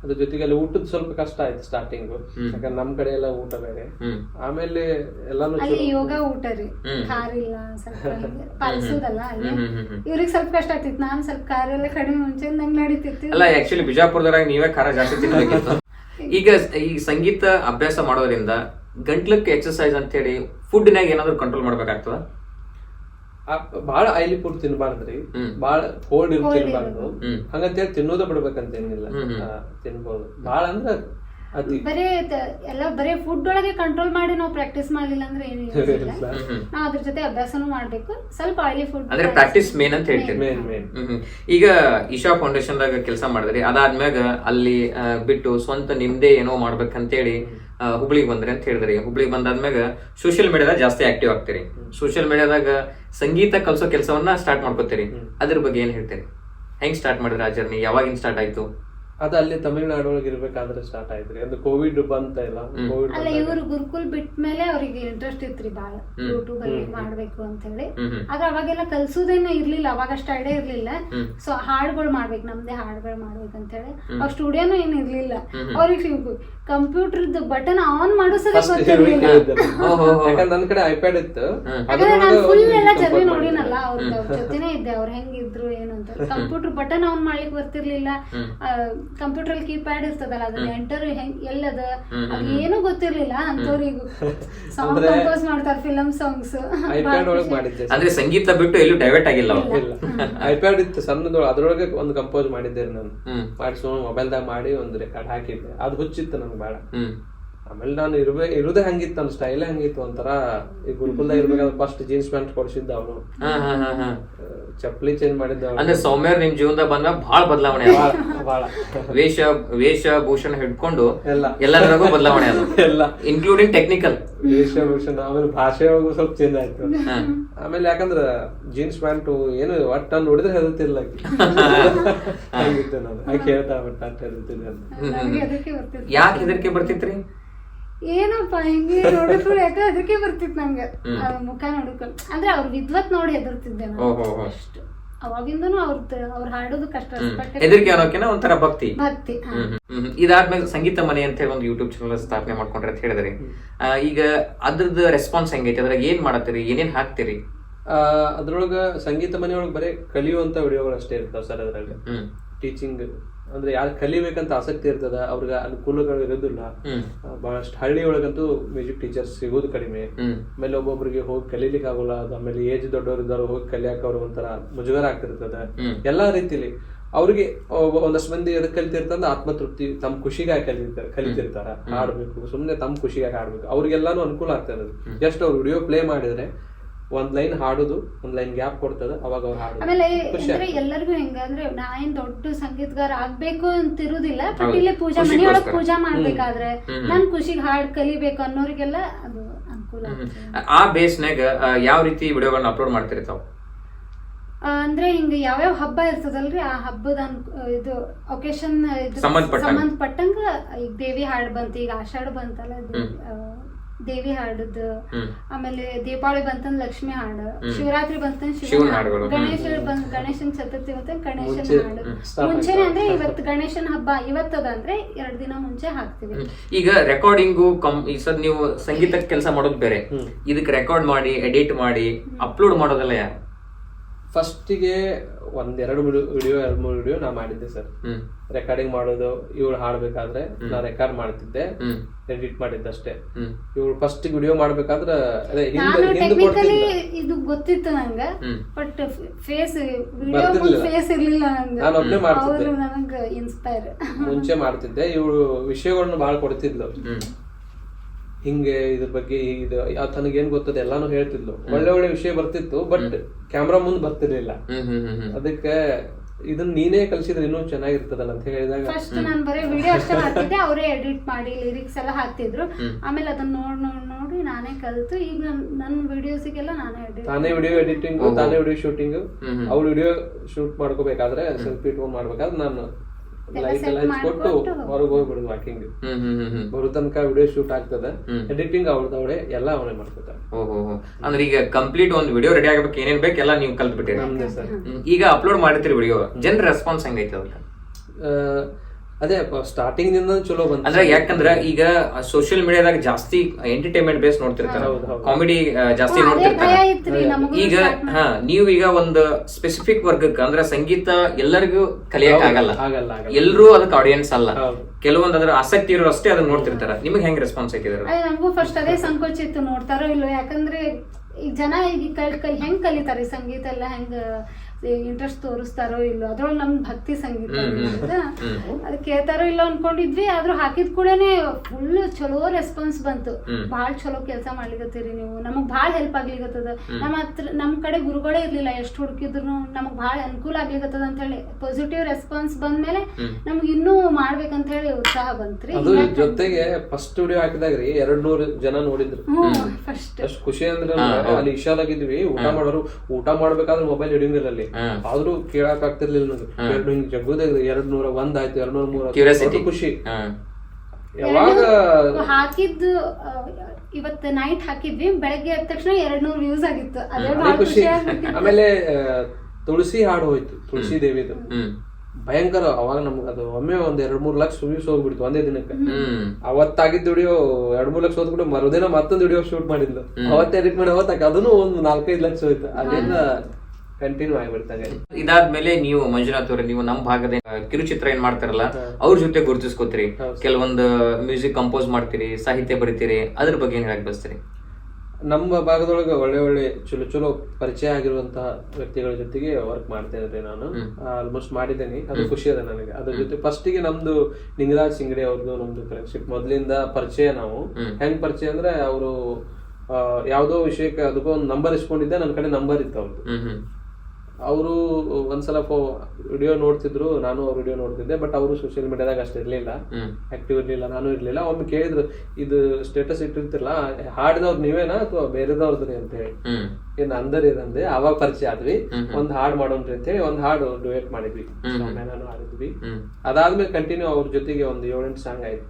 ಅದ್ರ ಜೊತೆಗೆ ಅಲ್ಲಿ ಊಟದ ಸ್ವಲ್ಪ ಕಷ್ಟ ಆಯ್ತು ಸ್ಟಾರ್ಟಿಂಗ್ ಯಾಕಂದ್ರೆ ನಮ್ ಕಡೆ ಎಲ್ಲ ಊಟ ಬೇರೆ. ಆಮೇಲೆ ಎಲ್ಲಾನು ಯೋಗ ಊಟ ರೀ. ಖಾರ ಇಲ್ಲ ಸ್ವಲ್ಪ ಹಿಂಗೆ ಪಾಲಿಸೋದಲ್ಲ ಇವ್ರಿಗೆ ಸ್ವಲ್ಪ ಕಷ್ಟ ಆಗ್ತಿತ್ತು. ನಾನ್ ಸ್ವಲ್ಪ ಖಾರ ಎಲ್ಲ ಕಡಿಮೆ ಮುಂಚೆ ನಂಗೆ ನಡೀತಿತ್ತು. ಅಲ್ಲ ಆಕ್ಚುಲಿ ಬಿಜಾಪುರದಾಗ ನೀವೇ ಖಾರ ಜಾಸ್ತಿ ಈಗ ಈ ಸಂಗೀತ ಅಭ್ಯಾಸ ಮಾಡೋದ್ರಿಂದ ಗಂಟ್ಲಕ್ಕೆ ಎಕ್ಸಸೈಸ್ ಅಂತ ಹೇಳಿ ಫುಡ್ನಾಗ ಏನಾದ್ರು ಕಂಟ್ರೋಲ್ ಮಾಡ್ಬೇಕಾಗ್ತದ? ಆ, ಬಾಳ ಆಯಿಲಿ ಫುಡ್ ತಿನ್ಬಾರ್ದ್ರಿ. ಹ್ಮ್. ಬಾಳ ಕೋಲ್ಡ್ ಇರ್ ತಿನ್ಬಾರ್ದು. ಹಂಗಂತ ಹಂಗಂತೇಳಿ ತಿನ್ನೋದ ಬಿಡ್ಬೇಕಂತ ಏನಿಲ್ಲ ತಿನ್ಬೋದು. ಬಾಳ ಅಂದ್ರ ಬರೇ ಎಲ್ಲ ಬರೇ ಫುಡ್ ಒಳಗೆ ಕಂಟ್ರೋಲ್ ಮಾಡಿ ನಾವು ಪ್ರಾಕ್ಟೀಸ್ ಮಾಡಲಿಲ್ಲ ಅಂದ್ರೆ ಏನು ನಾವು ಅದ್ರ ಜೊತೆ ಅಭ್ಯಾಸನೂ ಮಾಡ್ಬೇಕು. ಸ್ವಲ್ಪ ಆಯಿಲಿ ಫುಡ್ ಅಂದ್ರೆ ಪ್ರಾಕ್ಟೀಸ್ ಮೇನ್ ಅಂತ ಹ್ಮ್. ಈಗ ಇಶಾ ಫೌಂಡೇಶನ್ ದಾಗ ಕೆಲಸ ಮಾಡಿದ್ರಿ. ಅದಾದ್ಮ್ಯಾಗ ಅಲ್ಲಿ ಬಿಟ್ಟು ಸ್ವಂತ ನಿಮ್ದೇ ಏನೋ ಮಾಡ್ಬೇಕಂತೇಳಿ ಆ, ಹುಬ್ಳಿಗ್ ಬಂದ್ರಿ ಅಂತ ಹೇಳಿದ್ರಿ. ಹುಬ್ಳಿಗೆ ಬಂದಾದ್ಮ್ಯಾಗ ಸೋಷಿಯಲ್ ಮೀಡಿಯಾದಾಗ ಜಾಸ್ತಿ ಆಕ್ಟಿವ್ ಆಗ್ತೀರಿ. ಸೋಷಿಯಲ್ ಮೀಡಿಯಾದಾಗ ಸಂಗೀತ ಕಲಿಸೋ ಕೆಲಸವನ್ನ ಸ್ಟಾರ್ಟ್ ಮಾಡ್ಕೋತೀರಿ. ಅದ್ರ ಬಗ್ಗೆ ಏನ್ ಹೇಳ್ತೀರಿ? ಹೆಂಗ್ ಸ್ಟಾರ್ಟ್ ಮಾಡಿದ್ರಿ ಆ ಜರ್ನಿ ಯಾವಾಗಿಂದ ಸ್ಟಾರ್ಟ್ ಆಯ್ತು? ಅದ ಅಲ್ಲಿ ತಮಿಳ್ನಾಡು ಒಳಗೆ ಇರ್ಬೇಕಾದ್ರೆ ಸ್ಟಾರ್ಟ್ ಆಯ್ತ್ರಿ. ಅಂದ್ರೆ ಕೋವಿಡ್ ಬಂತ ಇಲ್ಲ. ಕೋವಿಡ್ ಅಲ್ಲ ಇವರು ಗುರುಕುಲ್ ಬಿಟ್ಟ ಮೇಲೆ ಅವ್ರಿಗೆ ಇಂಟ್ರೆಸ್ಟ್ ಇತ್ರಿ ಬಾಳ. ಯೂಟ್ಯೂಬ್ ಅಲ್ಲಿ ಮಾಡ್ಬೇಕು ಅಂತ ಹೇಳಿ ಆಗ ಅವಾಗೆಲ್ಲ ಕಲ್ಸುದೇನ ಇರ್ಲಿಲ್ಲ. ಅವಾಗ ಅಷ್ಟ ಐಡಿಯಾ ಇರ್ಲಿಲ್ಲ. ಸೊ ಹಾಡ್ಗಳು ಮಾಡ್ಬೇಕು ನಮ್ದೇ ಹಾಡ್ಗಳು ಮಾಡ್ಬೇಕು ಅಂತ ಹೇಳಿ ಅವ್ರ ಸ್ಟುಡಿಯೋನು ಏನ್ ಇರ್ಲಿಲ್ಲ. ಅವ್ರಿಗೆ ಕಂಪ್ಯೂಟರ್ ಬಟನ್ ಆನ್ ಮಾಡೋ ಗೊತ್ತಿರ್ಲಿಲ್ಲ ಯಾಕಂದ್ರೆ ನನ್ ಕಡೆ ಐಪ್ಯಾಡ್ ಇತ್ತು. ನಾನು ಫುಲ್ ಎಲ್ಲ ಜರ್ನಿ ನೋಡಿನಲ್ಲ ಅವ್ರ ಜೊತೆನೇ ಇದ್ದೆ. ಅವ್ರ ಹೆಂಗಿದ್ರು ಏನು ಅಂತ. ಕಂಪ್ಯೂಟರ್ ಬಟನ್ ಆನ್ ಮಾಡ್ಲಿಕ್ಕೆ ಬರ್ತಿರ್ಲಿಲ್ಲ. ಕಂಪ್ಯೂಟರ್ ಅಲ್ಲಿ ಕೀಪ್ಯಾಡ್ ಇರ್ತದಲ್ಲ ಅದನ್ನ ಎಂಟರ್ ಹೆಂಗ್ ಎಲ್ಲದ? ಅದ ಏನೂ ಗೊತ್ತಿರ್ಲಿಲ್ಲ ಅಂತವ್ರಿಗೂ ಸಾಂಗ್ ಕಂಪೋಸ್ ಮಾಡ್ತಾರೆ ಫಿಲಂ ಸಾಂಗ್ಸ್ ಐಪ್ಯಾಡ್ ಒಳಗೆ ಮಾಡಿದ್ದೆ. ಅಂದ್ರೆ ಸಂಗೀತ ಬಿಟ್ಟು ಎಲ್ಲೂ ಡೈವರ್ಟ್ ಆಗಿಲ್ಲ ಇಲ್ಲ. ಐಪ್ಯಾಡ್ ಇತ್ತು ಸಣ್ಣದೊಳಗೆ ಅದ್ರೊಳಗೆ ಒಂದು ಕಂಪೋಸ್ ಮಾಡಿದ್ದೆ ನಾನು. ಮಾಡಿಸ್ಕೊಂಡು ಮೊಬೈಲ್ ದಾಗ ಮೊಬೈಲ್ದಾಗ ಮಾಡಿ ಒಂದು ರೆಕಾರ್ಡ್ ಹಾಕಿದ್ದೆ. ಅದು ಹುಚ್ಚಿತ್ತು ನಂಗೆ ಬೇಡ ಹ್ಮ್. ಆಮೇಲೆ ನಾನು ಇರ್ಬೇ ಇರುದೇ ಹಂಗಿತ್ತು ನನ್ನ ಸ್ಟೈಲೇ ಹಂಗಿತ್ತು ಒಂಥರ. ಈ ಗುರುಕುಲ್ದಾಗ ಇರ್ಬೇಕಾದ್ರೆ ಫಸ್ಟ್ ಜೀನ್ಸ್ ಪ್ಯಾಂಟ್ ಕೊಡಿಸಿದ್ದ ಅವನು. ಹಾ ಹಾ ಹಾ ಹಾ. ಚಪ್ಪಲಿ ಚೇಂಜ್ ಮಾಡಿದ್ದ ಅವನು. ಅಂದ್ರೆ ಸೌಮ್ಯರ್ ನಿಮ್ ಜೀವನದಾಗ ಬಂದ ಬಹಳ ಬದಲಾವಣೆ ಆದ. ವೇಷ ವೇಷ ಭೂಷಣ ಹಿಡ್ಕೊಂಡು ಎಲ್ಲ. ಎಲ್ಲರಿಗೂ ಬದಲಾವಣೆ ಅದು. ಎಲ್ಲ. ಇನ್ಕ್ಲೂಡಿಂಗ್ ಟೆಕ್ನಿಕಲ್ ವೇಷಭೂಷಣ ಆಮೇಲೆ ಭಾಷೆ ಒಳಗೂ ಸ್ವಲ್ಪ ಚೇಂಜ್ ಆಯ್ತು. ಆಮೇಲೆ ಯಾಕಂದ್ರ ಜೀನ್ಸ್ ಪ್ಯಾಂಟ್ ಏನು ಒಟ್ಟ ನಾನು ನೋಡಿದ್ರೆ ಹೆದರ್ತಿರ್ಲ ಆಕಿ. ಹಂಗಿತ್ತು ನಾನು. ಆಕೆ ಹೇಳ್ತಾ ಬಿಟ್ಟ ಅಂತ ಹೆದರ್ತಿದ್ದೆ ಅಂತ. ನನಗೆ ಅದಕ್ಕೆ ಬರ್ತಿತ್ತು ಯಾಕೆ ಹೆದರಿಕೆ ಬರ್ತಿತ್ರಿ? ಏನಪ್ಪ ಹಿಂಗೆ ನೋಡಿದ್ರು ಯಾಕೆ ಅದಕ್ಕೆ ಬರ್ತಿತ್ತು ನಂಗೆ. ಆ ಮುಖ ನೋಡ್ಕೊಂಡು. ಅಂದ್ರೆ ಅವ್ರ ವಿದ್ವತ್ ನೋಡಿ ಹೆದರ್ತಿದ್ದೆ ನಾನು. ಓಹೋ ಹೋ ಅಷ್ಟು. ಅವಾಗಿಂದನು ಅವ್ರದ್ದು ಅವ್ರು ಹಾಡೋದು ಕಷ್ಟ ಹೆದರಿಕೆ ಅನ್ನೋಕಿನ ಒಂಥರ ಭಕ್ತಿ. ಭಕ್ತಿ. ಇದಾದ್ಮೇಲೆ ಸಂಗೀತ ಮನೆ ಅಂತ ಹೇಳಿ ಒಂದು ಯೂಟ್ಯೂಬ್ ಚಾನಲ್ ಸ್ಥಾಪನೆ ಮಾಡ್ಕೊಂಡ್ರೆ ಅಂತ ಹೇಳಿದ್ರಿ. ಈಗ ಅದ್ರದ್ದು ರೆಸ್ಪಾನ್ಸ್ ಹೆಂಗೈತಿ? ಅದ್ರಾಗ ಏನ್ ಮಾಡತ್ತೀರಿ? ಏನೇನ್ ಹಾಕ್ತಿರಿ? ಆ, ಅದ್ರೊಳಗ ಸಂಗೀತ ಮನೆಯೊಳಗೆ ಬರೀ ಕಲಿಯುವಂತ ವಿಡಿಯೋಗಳು ಅಷ್ಟೇ ಇರ್ತಾವ ಸರ್ ಅದ್ರಾಗ. ಟೀಚಿಂಗ್ ಅಂದ್ರೆ ಯಾರು ಕಲಿಬೇಕಂತ ಆಸಕ್ತಿ ಇರ್ತದ ಅವ್ರಿಗೆ ಅನುಕೂಲಗಳು ಇರೋದಿಲ್ಲ. ಬಹಳಷ್ಟು ಹಳ್ಳಿ ಒಳಗಂತೂ ಮ್ಯೂಸಿಕ್ ಟೀಚರ್ಸ್ ಸಿಗೋದು ಕಡಿಮೆ. ಆಮೇಲೆ ಒಬ್ಬೊಬ್ರಿಗೆ ಹೋಗಿ ಕಲೀಲಿಕ್ಕೆ ಆಗೋಲ್ಲ ಆಮೇಲೆ ಏಜ್ ದೊಡ್ಡವರು ಇದ್ದಾರು ಹೋಗಿ ಕಲಿಯಾಕ ಅವ್ರು ಒಂಥರ ಮುಜುಗರ ಆಗ್ತಿರ್ತದ. ಎಲ್ಲಾ ರೀತಿಲಿ ಅವ್ರಿಗೆ ಒಂದಷ್ಟು ಮಂದಿ ಎದಕ್ ಕಲಿತಿರ್ತಂದ್ರೆ ಆತ್ಮತೃಪ್ತಿ ತಮ್ಮ ಖುಷಿಗಾಗಿ ಕಲಿತಾರೆ ಕಲಿತಿರ್ತಾರ ಆಡ್ಬೇಕು ಸುಮ್ನೆ ತಮ್ಮ ಖುಷಿಗಾಗಿ ಆಡ್ಬೇಕು ಅವ್ರಿಗೆಲ್ಲಾನು ಅನುಕೂಲ ಆಗ್ತದೆ ಜಸ್ಟ್ ಅವ್ರು ವಿಡಿಯೋ ಪ್ಲೇ ಮಾಡಿದ್ರೆ ಒಂದ್ ಲೈನ್ ಹಾಡುದು ಒಂದ್ ಲೈನ್ ಗ್ಯಾಪ್ ಕೊಡ್ತದ ಅವಾಗ ಅವ್ರು ಹಾಡು ಆಮೇಲೆ ಖುಷಿ ಅಂದ್ರೆ ಎಲ್ಲರಿಗೂ ಹೆಂಗಂದ್ರೆ ನಾ ಏನ್ ದೊಡ್ಡ ಸಂಗೀತಗಾರ ಆಗ್ಬೇಕು ಅಂತ ಇರುದಿಲ್ಲ ಬಟ್ ಇಲ್ಲಿ ಪೂಜಾ. ಮನೆಯೊಳಗ್ ಪೂಜಾ ಮಾಡ್ಬೇಕಾದ್ರೆ ನನ್ ಖುಷಿಗೆ ಹಾಡ್ ಕಲಿಬೇಕು ಅನ್ನೋರಿಗೆಲ್ಲ ಅದು ಅನುಕೂಲ ಆ ಬೇಸ್ನಾಗ ಯಾವ ರೀತಿ ವಿಡಿಯೋಗಳನ್ನ ಅಪ್ಲೋಡ್ ಮಾಡ್ತೀರಿ ತಾವು? ಆ, ಅಂದ್ರೆ ಹಿಂಗ ಯಾವ್ಯಾವ ಹಬ್ಬ ಇರ್ತದಲ್ರಿ ಆ ಹಬ್ಬದ ಅನ್- ಇದು ಒಕೇಶನ್ ಸಂಬಂಧಪಟ್ಟಂಗ. ಸಂಬಂಧಪಟ್ಟಂಗ ಈಗ ದೇವಿ ಹಾಡ್ ಬಂತು ಈಗ ಆಷಾಢ ಬಂತಲ್ಲ ದೇವಿ ಹಾಡದ್. ಆಮೇಲೆ ದೀಪಾವಳಿ ಬಂತಂದ್ ಲಕ್ಷ್ಮಿ ಹಾಡು. ಶಿವರಾತ್ರಿ ಬಂತಂದ್ ಶಿವನ ಹಾಡು. ಗಣೇಶ ಬಂದ್ ಗಣೇಶನ್ ಚತುರ್ಥಿ ಬಂತ ಗಣೇಶನ್ ಹಾಡು. ಮುಂಚೆನೆ ಅಂದ್ರೆ ಇವತ್ ಗಣೇಶನ್ ಹಬ್ಬ ಇವತ್ತದ ಅಂದ್ರೆ ಎರಡ್ ದಿನ ಮುಂಚೆ ಹಾಕ್ತಿವಿ. ಈಗ ರೆಕಾರ್ಡಿಂಗ್ ಕಮ್ ಈ ಸದ್ ನೀವು ಸಂಗೀತಕ್ಕೆ ಕೆಲಸ ಮಾಡೋದು ಬೇರೆ. ಇದಕ್ಕೆ ರೆಕಾರ್ಡ್ ಮಾಡಿ ಎಡಿಟ್ ಮಾಡಿ ಅಪ್ಲೋಡ್ ಮಾಡೋದಲ್ಲ ಯಾರು? ಫಸ್ಟಿಗೆ ಒಂದ್ ಎರಡು ವಿಡಿಯೋ ಎರಡ್ ಮೂರು ವಿಡಿಯೋ ನಾ ಮಾಡಿದ್ದೆ ಸರ್. ರೆಕಾರ್ಡಿಂಗ್ ಮಾಡೋದು ಇವಳು ಹಾಡ್ಬೇಕಾದ್ರೆ ನಾ ರೆಕಾರ್ಡ್ ಮಾಡ್ತಿದ್ದೆ. ಎಡಿಟ್ ಮಾಡಿದ್ದಷ್ಟೇ. ಇವಳು ಫಸ್ಟ್ ವಿಡಿಯೋ ಮಾಡ್ಬೇಕಾದ್ರೆ ಅದೇ ಟೆಕ್ನಿಕಲಿ ಇದು ಗೊತ್ತಿತ್ತು ನಂಗ ಬಟ್ ಫೇಸ್. ಫೇಸ್ ಇರ್ಲಿಲ್ಲ ನಾನು ಒಬ್ಬನೇ ಮಾಡ್ತಿದ್ದೆ. ನನಗೆ ಇನ್ಸ್ಪೈರ್ ಮುಂಚೆ ಮಾಡ್ತಿದ್ದೆ. ಇವಳು ವಿಷಯಗಳನ್ನ ಬಾಳ್ ಕೊಡ್ತಿದ್ಲು. ಹಿಂಗೆ ಇದ್ರ ಬಗ್ಗೆ ಇದು ತನಗ ಏನ್ ಗೊತ್ತದೆ ಎಲ್ಲಾನು ಹೇಳ್ತಿದ್ಲು. ಒಳ್ಳೆ ಒಳ್ಳೆ ವಿಷಯ ಬರ್ತಿತ್ತು ಬಟ್ ಕ್ಯಾಮ್ರಾ ಮುಂದ್ ಬರ್ತಿರ್ಲಿಲ್ಲ. ಅದಕ್ಕೆ ಇದನ್ನ ನೀನೇ ಕಲ್ಸಿದ್ರೆ ಇನ್ನೂ ಚೆನ್ನಾಗಿರ್ತದಲ್ಲ ಅಂತ ಹೇಳಿದಾಗ ಫಸ್ಟ್ ನಾನು ಬರೀ ವಿಡಿಯೋ ಅಷ್ಟೇ ಅವರೇ ಎಡಿಟ್ ಮಾಡಿ ಲಿರಿಕ್ಸ್ ಎಲ್ಲ ಹಾಕ್ತಿದ್ರು. ಆಮೇಲೆ ಅದನ್ನ ನೋಡ್ ನೋಡ್ ನೋಡಿ ನಾನೇ ಕಲ್ತು. ಈಗ ನನ್ ನನ್ನ ವಿಡಿಯೋಸಿಗೆಲ್ಲ ನಾನೇ ಎಡಿಟ್ ತಾನೇ ವಿಡಿಯೋ ಎಡಿಟಿಂಗ್ ತಾನೇ ವಿಡಿಯೋ ಶೂಟಿಂಗ್. ಅವ್ರು ವಿಡಿಯೋ ಶೂಟ್ ಮಾಡ್ಕೋಬೇಕಾದ್ರೆ ಸೆಲ್ಫಿ ಇಟ್ಕೊಂಡ್ ಮಾಡ್ಬೇಕಾದ್ರೆ ನಾನು ಲೈಟ್ ಎಲ್ಲ ಹಚ್ಕೊಟ್ಟು ಹೊರಗೆ ಹೋಗ್ಬಿಡುದು ವಾಕಿಂಗ್ ಹ್ಮ್ ಹ್ಮ್ ಹ್ಮ್ ಹ್ಮ್. ಬರೋ ತನಕ ವಿಡಿಯೋ ಶೂಟ್ ಆಗ್ತದೆ. ಎಡಿಟಿಂಗ್ ಅವ್ರದ್ದು ಅವಳೆ ಎಲ್ಲ ಅವನೇ ಮಾಡ್ಕೊತಾರೆ. ಓಹೋ ಹೋ. ಅಂದ್ರೆ ಈಗ ಕಂಪ್ಲೀಟ್ ಒಂದು ವಿಡಿಯೋ ರೆಡಿ ಆಗಬೇಕು ಏನೇನ್ ಬೇಕು ಎಲ್ಲ ನೀವು ಕಲ್ತ್ ಬಿಟ್ಟಿರಿ ನಮ್ದೇ ಸರ್. ಈಗ ಅಪ್ಲೋಡ್ ಮಾಡಿರ್ತೀರಿ ವಿಡಿಯೋ ಜನ ರೆಸ್ಪಾನ್ಸ್ ಹೆಂಗೈತೆ ಅದಕ್ಕೆ? ಅದೇ ಸ್ಟಾರ್ಟಿಂಗ್ನಿಂದ ಚಲೋ ಬಂತು. ಅಂದ್ರೆ ಯಾಕಂದ್ರ ಈಗ ಸೋಶಿಯಲ್ ಮೀಡಿಯಾದಾಗ ಜಾಸ್ತಿ ಎಂಟರ್ಟೈನ್ಮೆಂಟ್ ಬೇಸ್ ನೋಡ್ತಿರ್ತಾರ. ಕಾಮಿಡಿ ಜಾಸ್ತಿ ನೋಡ್ತಿರ್ತಾರೆ. ಈಗ ಹಾ ನೀವು ಈಗ ಒಂದು ಸ್ಪೆಸಿಫಿಕ್ ವರ್ಗಕ್ಕೆ ಅಂದ್ರೆ ಸಂಗೀತ ಎಲ್ಲರಿಗೂ ಕಲಿಯಕ್ ಆಗಲ್ಲ. ಆಗಲ್ಲ ಆಗಲ್ಲ ಎಲ್ಲರೂ ಅದಕ್ಕೆ ಆಡಿಯನ್ಸ್ ಅಲ್ಲ. ಕೆಲವೊಂದ್ ಅದ್ರ ಆಸಕ್ತಿ ಇರೋ ಅಷ್ಟೇ ಅದನ್ನ ನೋಡ್ತಿರ್ತಾರ. ನಿಮಗೆ ಹೆಂಗ್ ರೆಸ್ಪಾನ್ಸ್ ಅದೇ ನಮಗೂ ಫಸ್ಟ್ ಅದೇ ಸಂಕೋಚ ಇತ್ತು ನೋಡ್ತಾರೋ ಇಲ್ಲೋ ಯಾಕಂದ್ರೆ ಈಗ ಜನ ಈಗ ಕಲ್ ಕಲ್ ಹೆಂಗ್ ಕಲಿತಾರೆ ಸಂಗೀತ ಎಲ್ಲ ಹೆಂಗ ಇಂಟ್ರೆಸ್ಟ್ ತೋರಿಸ್ತಾರೋ ಇಲ್ಲೋ? ಅದ್ರೊಳಗೆ ನಮ್ ಭಕ್ತಿ ಸಂಗೀತ. ಅದ್ ಕೇಳ್ತಾರೋ ಇಲ್ಲೋ ಅನ್ಕೊಂಡಿದ್ವಿ ಆದ್ರೂ ಹಾಕಿದ ಕೂಡನೆ ಫುಲ್ ಚಲೋ ರೆಸ್ಪಾನ್ಸ್ ಬಂತು. ಬಹಳ ಚಲೋ ಕೆಲಸ ಮಾಡ್ಲಿಕತ್ತೀರಿ ನೀವು. ನಮಗ್ ಬಹಳ ಹೆಲ್ಪ್ ಆಗ್ಲಿಕತ್ತದ. ನಮ್ಮ ಹತ್ರ ನಮ್ ಕಡೆ ಗುರುಗಳೇ ಇರ್ಲಿಲ್ಲ ಎಷ್ಟು ಹುಡುಕಿದ್ರು ನಮಗ್ ಬಹಳ ಅನುಕೂಲ ಆಗ್ಲಿಕತ್ತದ ಅಂತ ಹೇಳಿ. ಪಾಸಿಟಿವ್ ರೆಸ್ಪಾನ್ಸ್ ಬಂದ್ಮೇಲೆ ನಮ್ಗೆ ಇನ್ನೂ ಮಾಡ್ಬೇಕಂತ ಹೇಳಿ ಉತ್ಸಾಹ ಬಂತ್ರಿ. ಅದು ಜೊತೆಗೆ ಫಸ್ಟ್ ವಿಡಿಯೋ ಹಾಕಿದಾಗ್ರಿ ಎರಡ್ ನೂರು ಜನ ನೋಡಿದ್ರು. ಅಷ್ಟು ಖುಷಿ ಅಂದ್ರೆ ಅಲ್ಲಿ ಇಶಾಲಾಗಿದ್ವಿ ಊಟ ಮಾಡೋರು ಊಟ ಮಾಡ್ಬೇಕಾದ್ರೆ ಮೊಬೈಲ್ ಹಿಡಿಯಂಗಿಲ್ಲ ಅಲ್ಲಿ. ಆದ್ರೂ ಕೇಳಕ್ ಆಗ್ತಿರ್ಲಿಲ್ಲ ನನಗೆ ಎರಡು ಹಿಂಗ್ ಜಗ್ಗುದ ಎರಡ್ ನೂರ ಒಂದ್ ಆಯ್ತು ಎರಡ್ ನೂರ ಮೂರ ಕ್ಯೂರಿಯಾಸಿಟಿ ಖುಷಿ. ಯಾವಾಗ ಹಾಕಿದ್ದು ಇವತ್ತು ನೈಟ್ ಹಾಕಿದ್ವಿ. ಬೆಳಗ್ಗೆ ಎದ್ದ ತಕ್ಷಣ ಎರಡ್ ನೂರ್ ವ್ಯೂಸ್ ಆಗಿತ್ತು. ಅದೇ ಖುಷಿ. ಆಮೇಲೆ ತುಳಸಿ ಹಾಡು ಹೋಯ್ತು ತುಳಸಿ ದೇವಿದು. ಭಯಂಕರ ಅವಾಗ ನಮ್ಗೆ ಅದು ಒಮ್ಮೆ ಒಂದ್ ಎರಡ್ ಮೂರ್ ಲಕ್ಷ ವ್ಯೂಸ್ ಹೋಗ್ಬಿಡ್ತು ಒಂದೇ ದಿನಕ್ಕೆ. ಹ್ಮ್. ಅವತ್ತಾಗಿದ್ದ ವಿಡಿಯೋ ಎರಡ್ ಮೂರ್ ಲಕ್ಷ ಹೋದ್ಬಿಟ್ಟು ಮರುದಿನ ಮತ್ತೊಂದು ದುಡಿಯೋ ಶೂಟ್ ಮಾಡಿದ್ಲು. ಅವತ್ತೇ ಎಡಿಟ್ ಮಾಡಿ ಅವತ್ತಾಗ ಅದನ್ನು ಒಂದ್ ನಾಲ್ಕೈದು ಲಕ್ಷ ಹೋಯ್ತು. ಅಲ್ಲಿಂದ ಕಂಟಿನ್ಯೂ ಆಗಿಬಿಡ್ತಾಗ ಇದಾದ್ಮೇಲೆ ನೀವು ಮಂಜುನಾಥ್ ಅವ್ರೆ ನೀವು ನಮ್ಮ ಭಾಗದ ಕಿರುಚಿತ್ರ ಏನ್ ಮಾಡ್ತಾರಲ್ಲ ಅವ್ರ ಜೊತೆ ಗುರುತಿಸ್ಕೋತೀರಿ. ಕೆಲವೊಂದು ಮ್ಯೂಸಿಕ್ ಕಂಪೋಸ್ ಮಾಡ್ತೀರಿ ಸಾಹಿತ್ಯ ಬರಿತೀರಿ ಅದ್ರ ಬಗ್ಗೆ ಏನ್ ಹೇಳಕ್ ಬಯಸ್ತೀರಿ? ನಮ್ಮ ಭಾಗದೊಳಗೆ ಒಳ್ಳೆ ಒಳ್ಳೆ ಚಲೋ ಚಲೋ ಪರಿಚಯ ಆಗಿರುವಂತಹ ವ್ಯಕ್ತಿಗಳ ಜೊತೆಗೆ ವರ್ಕ್ ಮಾಡ್ತೇನೆ ನಾನು. ಆಲ್ಮೋಸ್ಟ್ ಮಾಡಿದ್ದೇನೆ. ಅದು ಖುಷಿ ಅದ ನನಗೆ. ಅದ್ರ ಜೊತೆ ಫಸ್ಟಿಗೆ ನಮ್ದು ನಿಂಗರಾಜ್ ಸಿಂಗಡಿ ಅವ್ರದ್ದು ನಮ್ದು ಫ್ರೆಂಡ್ಶಿಪ್ ಮೊದಲಿಂದ ಪರಿಚಯ ನಾವು. ಹೆಂಗ್ ಪರಿಚಯ ಅಂದ್ರೆ ಅವರು ಯಾವುದೋ ವಿಷಯಕ್ಕೆ ಅದಕ್ಕೂ ಒಂದು ನಂಬರ್ ಇಸ್ಕೊಂಡಿದ್ದೆ ನನ್ನ ಕಡೆ ನಂಬರ್ ಇತ್ತು ಅವ್ರದ್ದು ಅವರು ಒಂದ್ಸಲ ವಿಡಿಯೋ ನೋಡ್ತಿದ್ರು ನಾನು ಅವ್ರ ವಿಡಿಯೋ ನೋಡ್ತಿದ್ದೆ ಬಟ್ ಅವರು ಸೋಷಿಯಲ್ ಮೀಡಿಯಾದಾಗ ಅಷ್ಟು ಇರ್ಲಿಲ್ಲ. ಆಕ್ಟಿವ್ ಇರ್ಲಿಲ್ಲ ನಾನು ಇರಲಿಲ್ಲ. ಒಮ್ಮೆ ಕೇಳಿದ್ರು ಇದು ಸ್ಟೇಟಸ್ ಇಟ್ಟಿರ್ತಿರಲ್ಲ ಹಾಡಿದವ್ರು ನೀವೇನಾ ಅಥವಾ ಬೇರೆದವ್ರದ್ರಿ? ಅಂತ ಹೇಳಿ. ಏನ್ ಅಂದರ್ ಇದಂದೆ ಅವಾಗ ಪರಿಚಯ ಆದ್ವಿ. ಒಂದ್ ಹಾಡ್ ಮಾಡೋಣ್ರಿ ಅಂತ ಹೇಳಿ ಒಂದ್ ಹಾಡು ಡುಯೇಟ್ ಮಾಡಿದ್ವಿ. ನಾನು ಹಾಡಿದ್ವಿ. ಅದಾದ್ಮೇಲೆ ಕಂಟಿನ್ಯೂ ಅವ್ರ ಜೊತೆಗೆ ಒಂದ್ ಏಳೆಂಟು ಸಾಂಗ್ ಆಯ್ತು.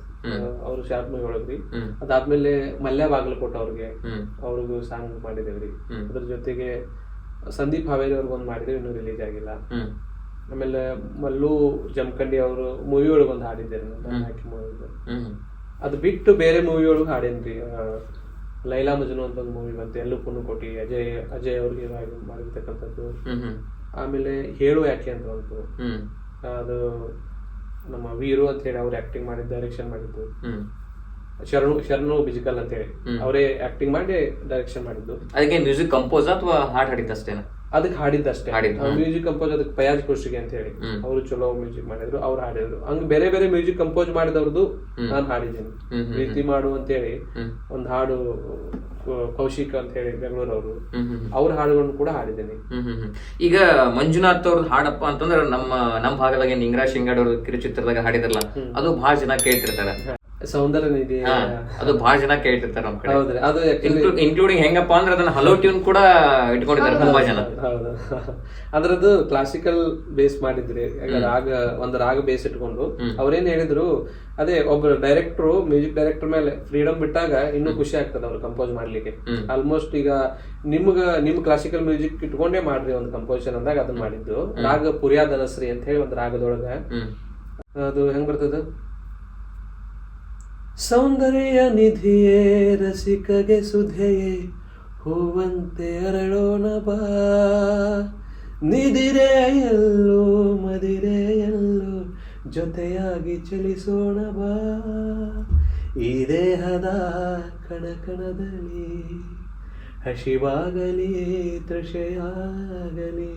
ಅವ್ರು ಶಾರ್ಟ್ ಹೇಳಿದ್ವಿ. ಅದಾದ್ಮೇಲೆ ಮಲ್ಯ ಬಾಗಲಕೋಟ ಅವ್ರಿಗೆ ಅವ್ರಿಗೂ ಸಾಂಗ್ ಮಾಡಿದೇವ್ರಿ. ಅದ್ರ ಜೊತೆಗೆ ಸಂದೀಪ್ ಹಾವೇರಿ ಅವ್ರಿಗೆ ಒಂದು ಮಾಡಿದ್ವಿ ಇನ್ನೂ ರಿಲೀಸ್ ಆಗಿಲ್ಲ. ಆಮೇಲೆ ಮಲ್ಲು ಜಮಖಂಡಿ ಅವರು ಮೂವಿ ಒಳಗೆ ಒಂದು ಹಾಡಿದ್ದೇನೆ ಅದು ಬಿಟ್ಟು ಬೇರೆ ಮೂವಿ ಒಳಗೆ ಹಾಡೇನ್ರಿ ಲೈಲಾ ಮಜನು ಅಂತ ಒಂದು ಮೂವಿ ಬಂತು ಎಲ್ಲೂ ಪುನ್ನು ಕೊಟ್ಟಿ ಅಜಯ್ ಅಜಯ್ ಅವ್ರಿಗೆ ಮಾಡಿ- ಮಾಡಿರ್ತಕ್ಕಂಥದ್ದು. ಆಮೇಲೆ ಹೇಳು ಯಾಕೆ ಅಂತ ಬಂತು. ಅದು ನಮ್ಮ ವೀರು ಅಂತ ಹೇಳಿ ಅವ್ರು ಆಕ್ಟಿಂಗ್ ಮಾಡಿದ್ದು ಡೈರೆಕ್ಷನ್ ಮಾಡಿದ್ದು. ಶರಣು ಶರಣು ಬಿಜಿಕಲ್ ಅಂತ ಹೇಳಿ ಅವರೇ ಆಕ್ಟಿಂಗ್ ಮಾಡಿ ಡೈರೆಕ್ಷನ್ ಮಾಡಿದ್ದು. ಅದಕ್ಕೆ ಮ್ಯೂಸಿಕ್ ಕಂಪೋಸ್ ಅಥವಾ ಹಾಡ್ ಹಾಡಿದ್ದಷ್ಟೇ ಅದಕ್ಕೆ ಹಾಡಿದ್ದಷ್ಟೇ. ಹಾಡಿದ್ದು, ಮ್ಯೂಸಿಕ್ ಕಂಪೋಸ್ ಅದಕ್ಕೆ ಪಯಾಜ್ ಖುಷಿಗೆ ಅಂತ ಹೇಳಿ. ಅವರು ಚಲೋ ಮ್ಯೂಸಿಕ್ ಮಾಡಿದ್ರು ಅವ್ರು ಹಾಡಿದ್ರು. ಹಂಗ ಬೇರೆ ಬೇರೆ ಮ್ಯೂಸಿಕ್ ಕಂಪೋಸ್ ಮಾಡಿದವ್ರದ್ದು ನಾನು ಹಾಡಿದ್ದೀನಿ. ಪ್ರೀತಿ ಮಾಡು ಅಂತ ಹೇಳಿ ಒಂದು ಹಾಡು ಕೌಶಿಕ್ ಅಂತ ಹೇಳಿ ಬೆಂಗಳೂರವರು ಅವರು ಹಾಡುಗಳನ್ನು ಕೂಡ ಹಾಡಿದ್ದೀನಿ. ಈಗ ಮಂಜುನಾಥ್ ಅವ್ರದ್ದು ಹಾಡಪ್ಪ ಅಂತಂದ್ರೆ ನಮ್ಮ ನಮ್ಮ ಭಾಗದಾಗ ನಿಂಗರಾಜ್ ಶಿಂಗಾಡ್ ಅವ್ರ ಕಿರುಚಿತ್ರದಾಗ ಹಾಡಿದ್ರಲ್ಲ ಅದು ಬಹಳ ಜನ ಕೇಳ್ತಿರ್ತಾರ. ಸೌಂದರ್ಯ ನಿಧಿ ಹಾ, ಅದು ಬಹಳ ಜನ ಕೇಳ್ತಿರ್ತಾರೆ ನಮ್ ಕಡೆ. ಹೌದ್ರಿ ಅದು actually- ಇನ್ಕ್ಲೂಡಿಂಗ್ ಹೆಂಗಪ್ಪ ಅಂದ್ರೆ ಅದನ್ನ ಹಲೋ ಟ್ಯೂನ್ ಕೂಡ ಇಟ್ಕೊಂಡಿದ್ದಾರೆ ತುಂಬಾ ಜನ. ಹೌದು ಅದ್ರದ್ದು ಕ್ಲಾಸಿಕಲ್ ಬೇಸ್ ಮಾಡಿದ್ರಿ ಈಗ ರಾಗ ಒಂದು ರಾಗ ಬೇಸ್ ಇಟ್ಕೊಂಡು ಅವ್ರೇನ್ ಹೇಳಿದ್ರು ಅದೇ ಒಬ್ಬ ಡೈರೆಕ್ಟರ್ ಮ್ಯೂಸಿಕ್ ಡೈರೆಕ್ಟರ್ ಮೇಲೆ ಫ್ರೀಡಮ್ ಬಿಟ್ಟಾಗ ಇನ್ನೂ ಖುಷಿ ಆಗ್ತದೆ ಅವ್ರು ಕಂಪೋಸ್ ಮಾಡ್ಲಿಕ್ಕೆ. ಆಲ್ಮೋಸ್ಟ್ ಈಗ ನಿಮ್ಗ ನಿಮ್ ಕ್ಲಾಸಿಕಲ್ ಮ್ಯೂಸಿಕ್ ಇಟ್ಕೊಂಡೇ ಮಾಡ್ರಿ ಒಂದು ಕಂಪೋಸಿಷನ್ ಅಂದಾಗ ಅದನ್ನ ಮಾಡಿದ್ದು. ರಾಗ ಪುರಿಯಾದನಸ್ರಿ ಅಂತ ಹೇಳಿ ಒಂದು ರಾಗದೊಳಗ. ಹ್ಮ್. ಅದು ಹೆಂಗ್ ಬರ್ತದ? ಸೌಂದರ್ಯ ನಿಧಿಯೇ ರಸಿಕಗೆ ಸುಧೆಯೇ, ಹೂವಂತೆ ಅರಳೋಣ ಬಾ. ನಿಧಿರೆ ಎಲ್ಲೋ ಮದಿರೆ ಎಲ್ಲೋ, ಜೊತೆಯಾಗಿ ಚಲಿಸೋಣ ಬಾ. ಈ ದೇಹದ ಕಣಕಣದಲ್ಲಿ ಹಸಿವಾಗಲಿ, ತೃಷೆಯಾಗಲಿ,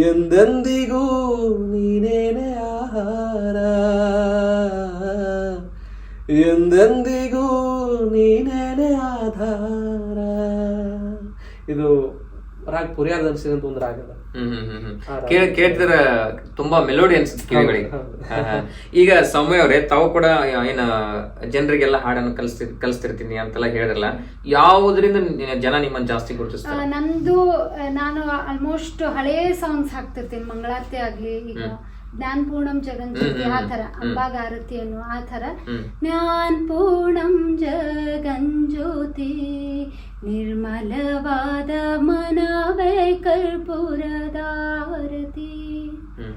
ಎಂದೆಂದಿಗೂ ನೀನೇನೆ ಆಹಾರ. ಎಂದೆಂದಿಗೂ ನೀನೇನೆ ಆಧಾರ. ಇದು ರಾಗ ಪುರಿಯಾದ ಅನ್ಸಿದಂತ ಒಂದು ರಾಗ ಹ್ಮ್ ಹ್ಮ್ ಹ್ಮ್ ಹ್ಮ್. ಕೇಳ್ತಿದ್ರ ತುಂಬಾ ಮೆಲೋಡಿ ಅನ್ಸುತ್ತೆ ಕಿವಿಗಳಿಗೆ ಹಾ, ಹಾ. ಈಗ ಸೌಮ್ಯ ಅವರೇ ತಾವು ಕೂಡ ಏನ ಜನರಿಗೆಲ್ಲ ಹಾಡನ್ನು ಕಲಿಸ್ತಿ ಕಲಿಸ್ತಿರ್ತೀನಿ ಅಂತೆಲ್ಲ ಹೇಳಿದ್ರಲ್ಲ ಯಾವುದರಿಂದ ಜನ ನಿಮ್ಮನ್ನ ಜಾಸ್ತಿ ಗುರುತಿಸ್ತಾರೆ? ನಂದು ನಾನು ಆಲ್ಮೋಸ್ಟ್ ಹಳೇ ಸಾಂಗ್ಸ್ ಹಾಕ್ತಿರ್ತೀನಿ ಮಂಗಳಾರತಿ ಆಗ್ಲಿ ಈಗ. ಜ್ಞಾನ ಪೂರ್ಣಂ ಜಗಂಜ್ಯೋತಿ ಆ ಥರ ಅಂಬಾಗಾರತಿ ಅನ್ನೋ ಆ ಥರ. ಜ್ಞಾನ ಪೂರ್ಣಂ ಜಗಂಜ್ಯೋತಿ ನಿರ್ಮಲವಾದ ಮನವೇ ಕರ್ಪೂರದಾರತಿ ಹ್ಮ್.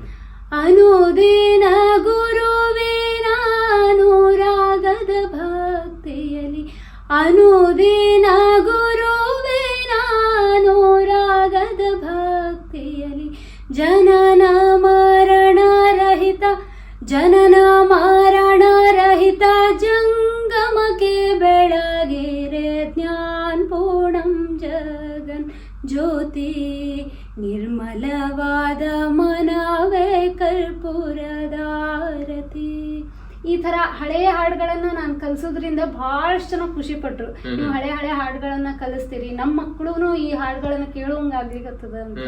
ಖುಷಿ ಪಟ್ರು. ನೀವು ಹಳೆ ಹಳೆ ಹಾಡುಗಳನ್ನ ಕಲಿಸ್ತೀರಿ. ನಮ್ಮ ಮಕ್ಕಳು ಈ ಹಾಡುಗಳನ್ನ ಕೇಳುವಂಗ ಆಗ್ಲಿಕತ್ತದ ಅಂತ.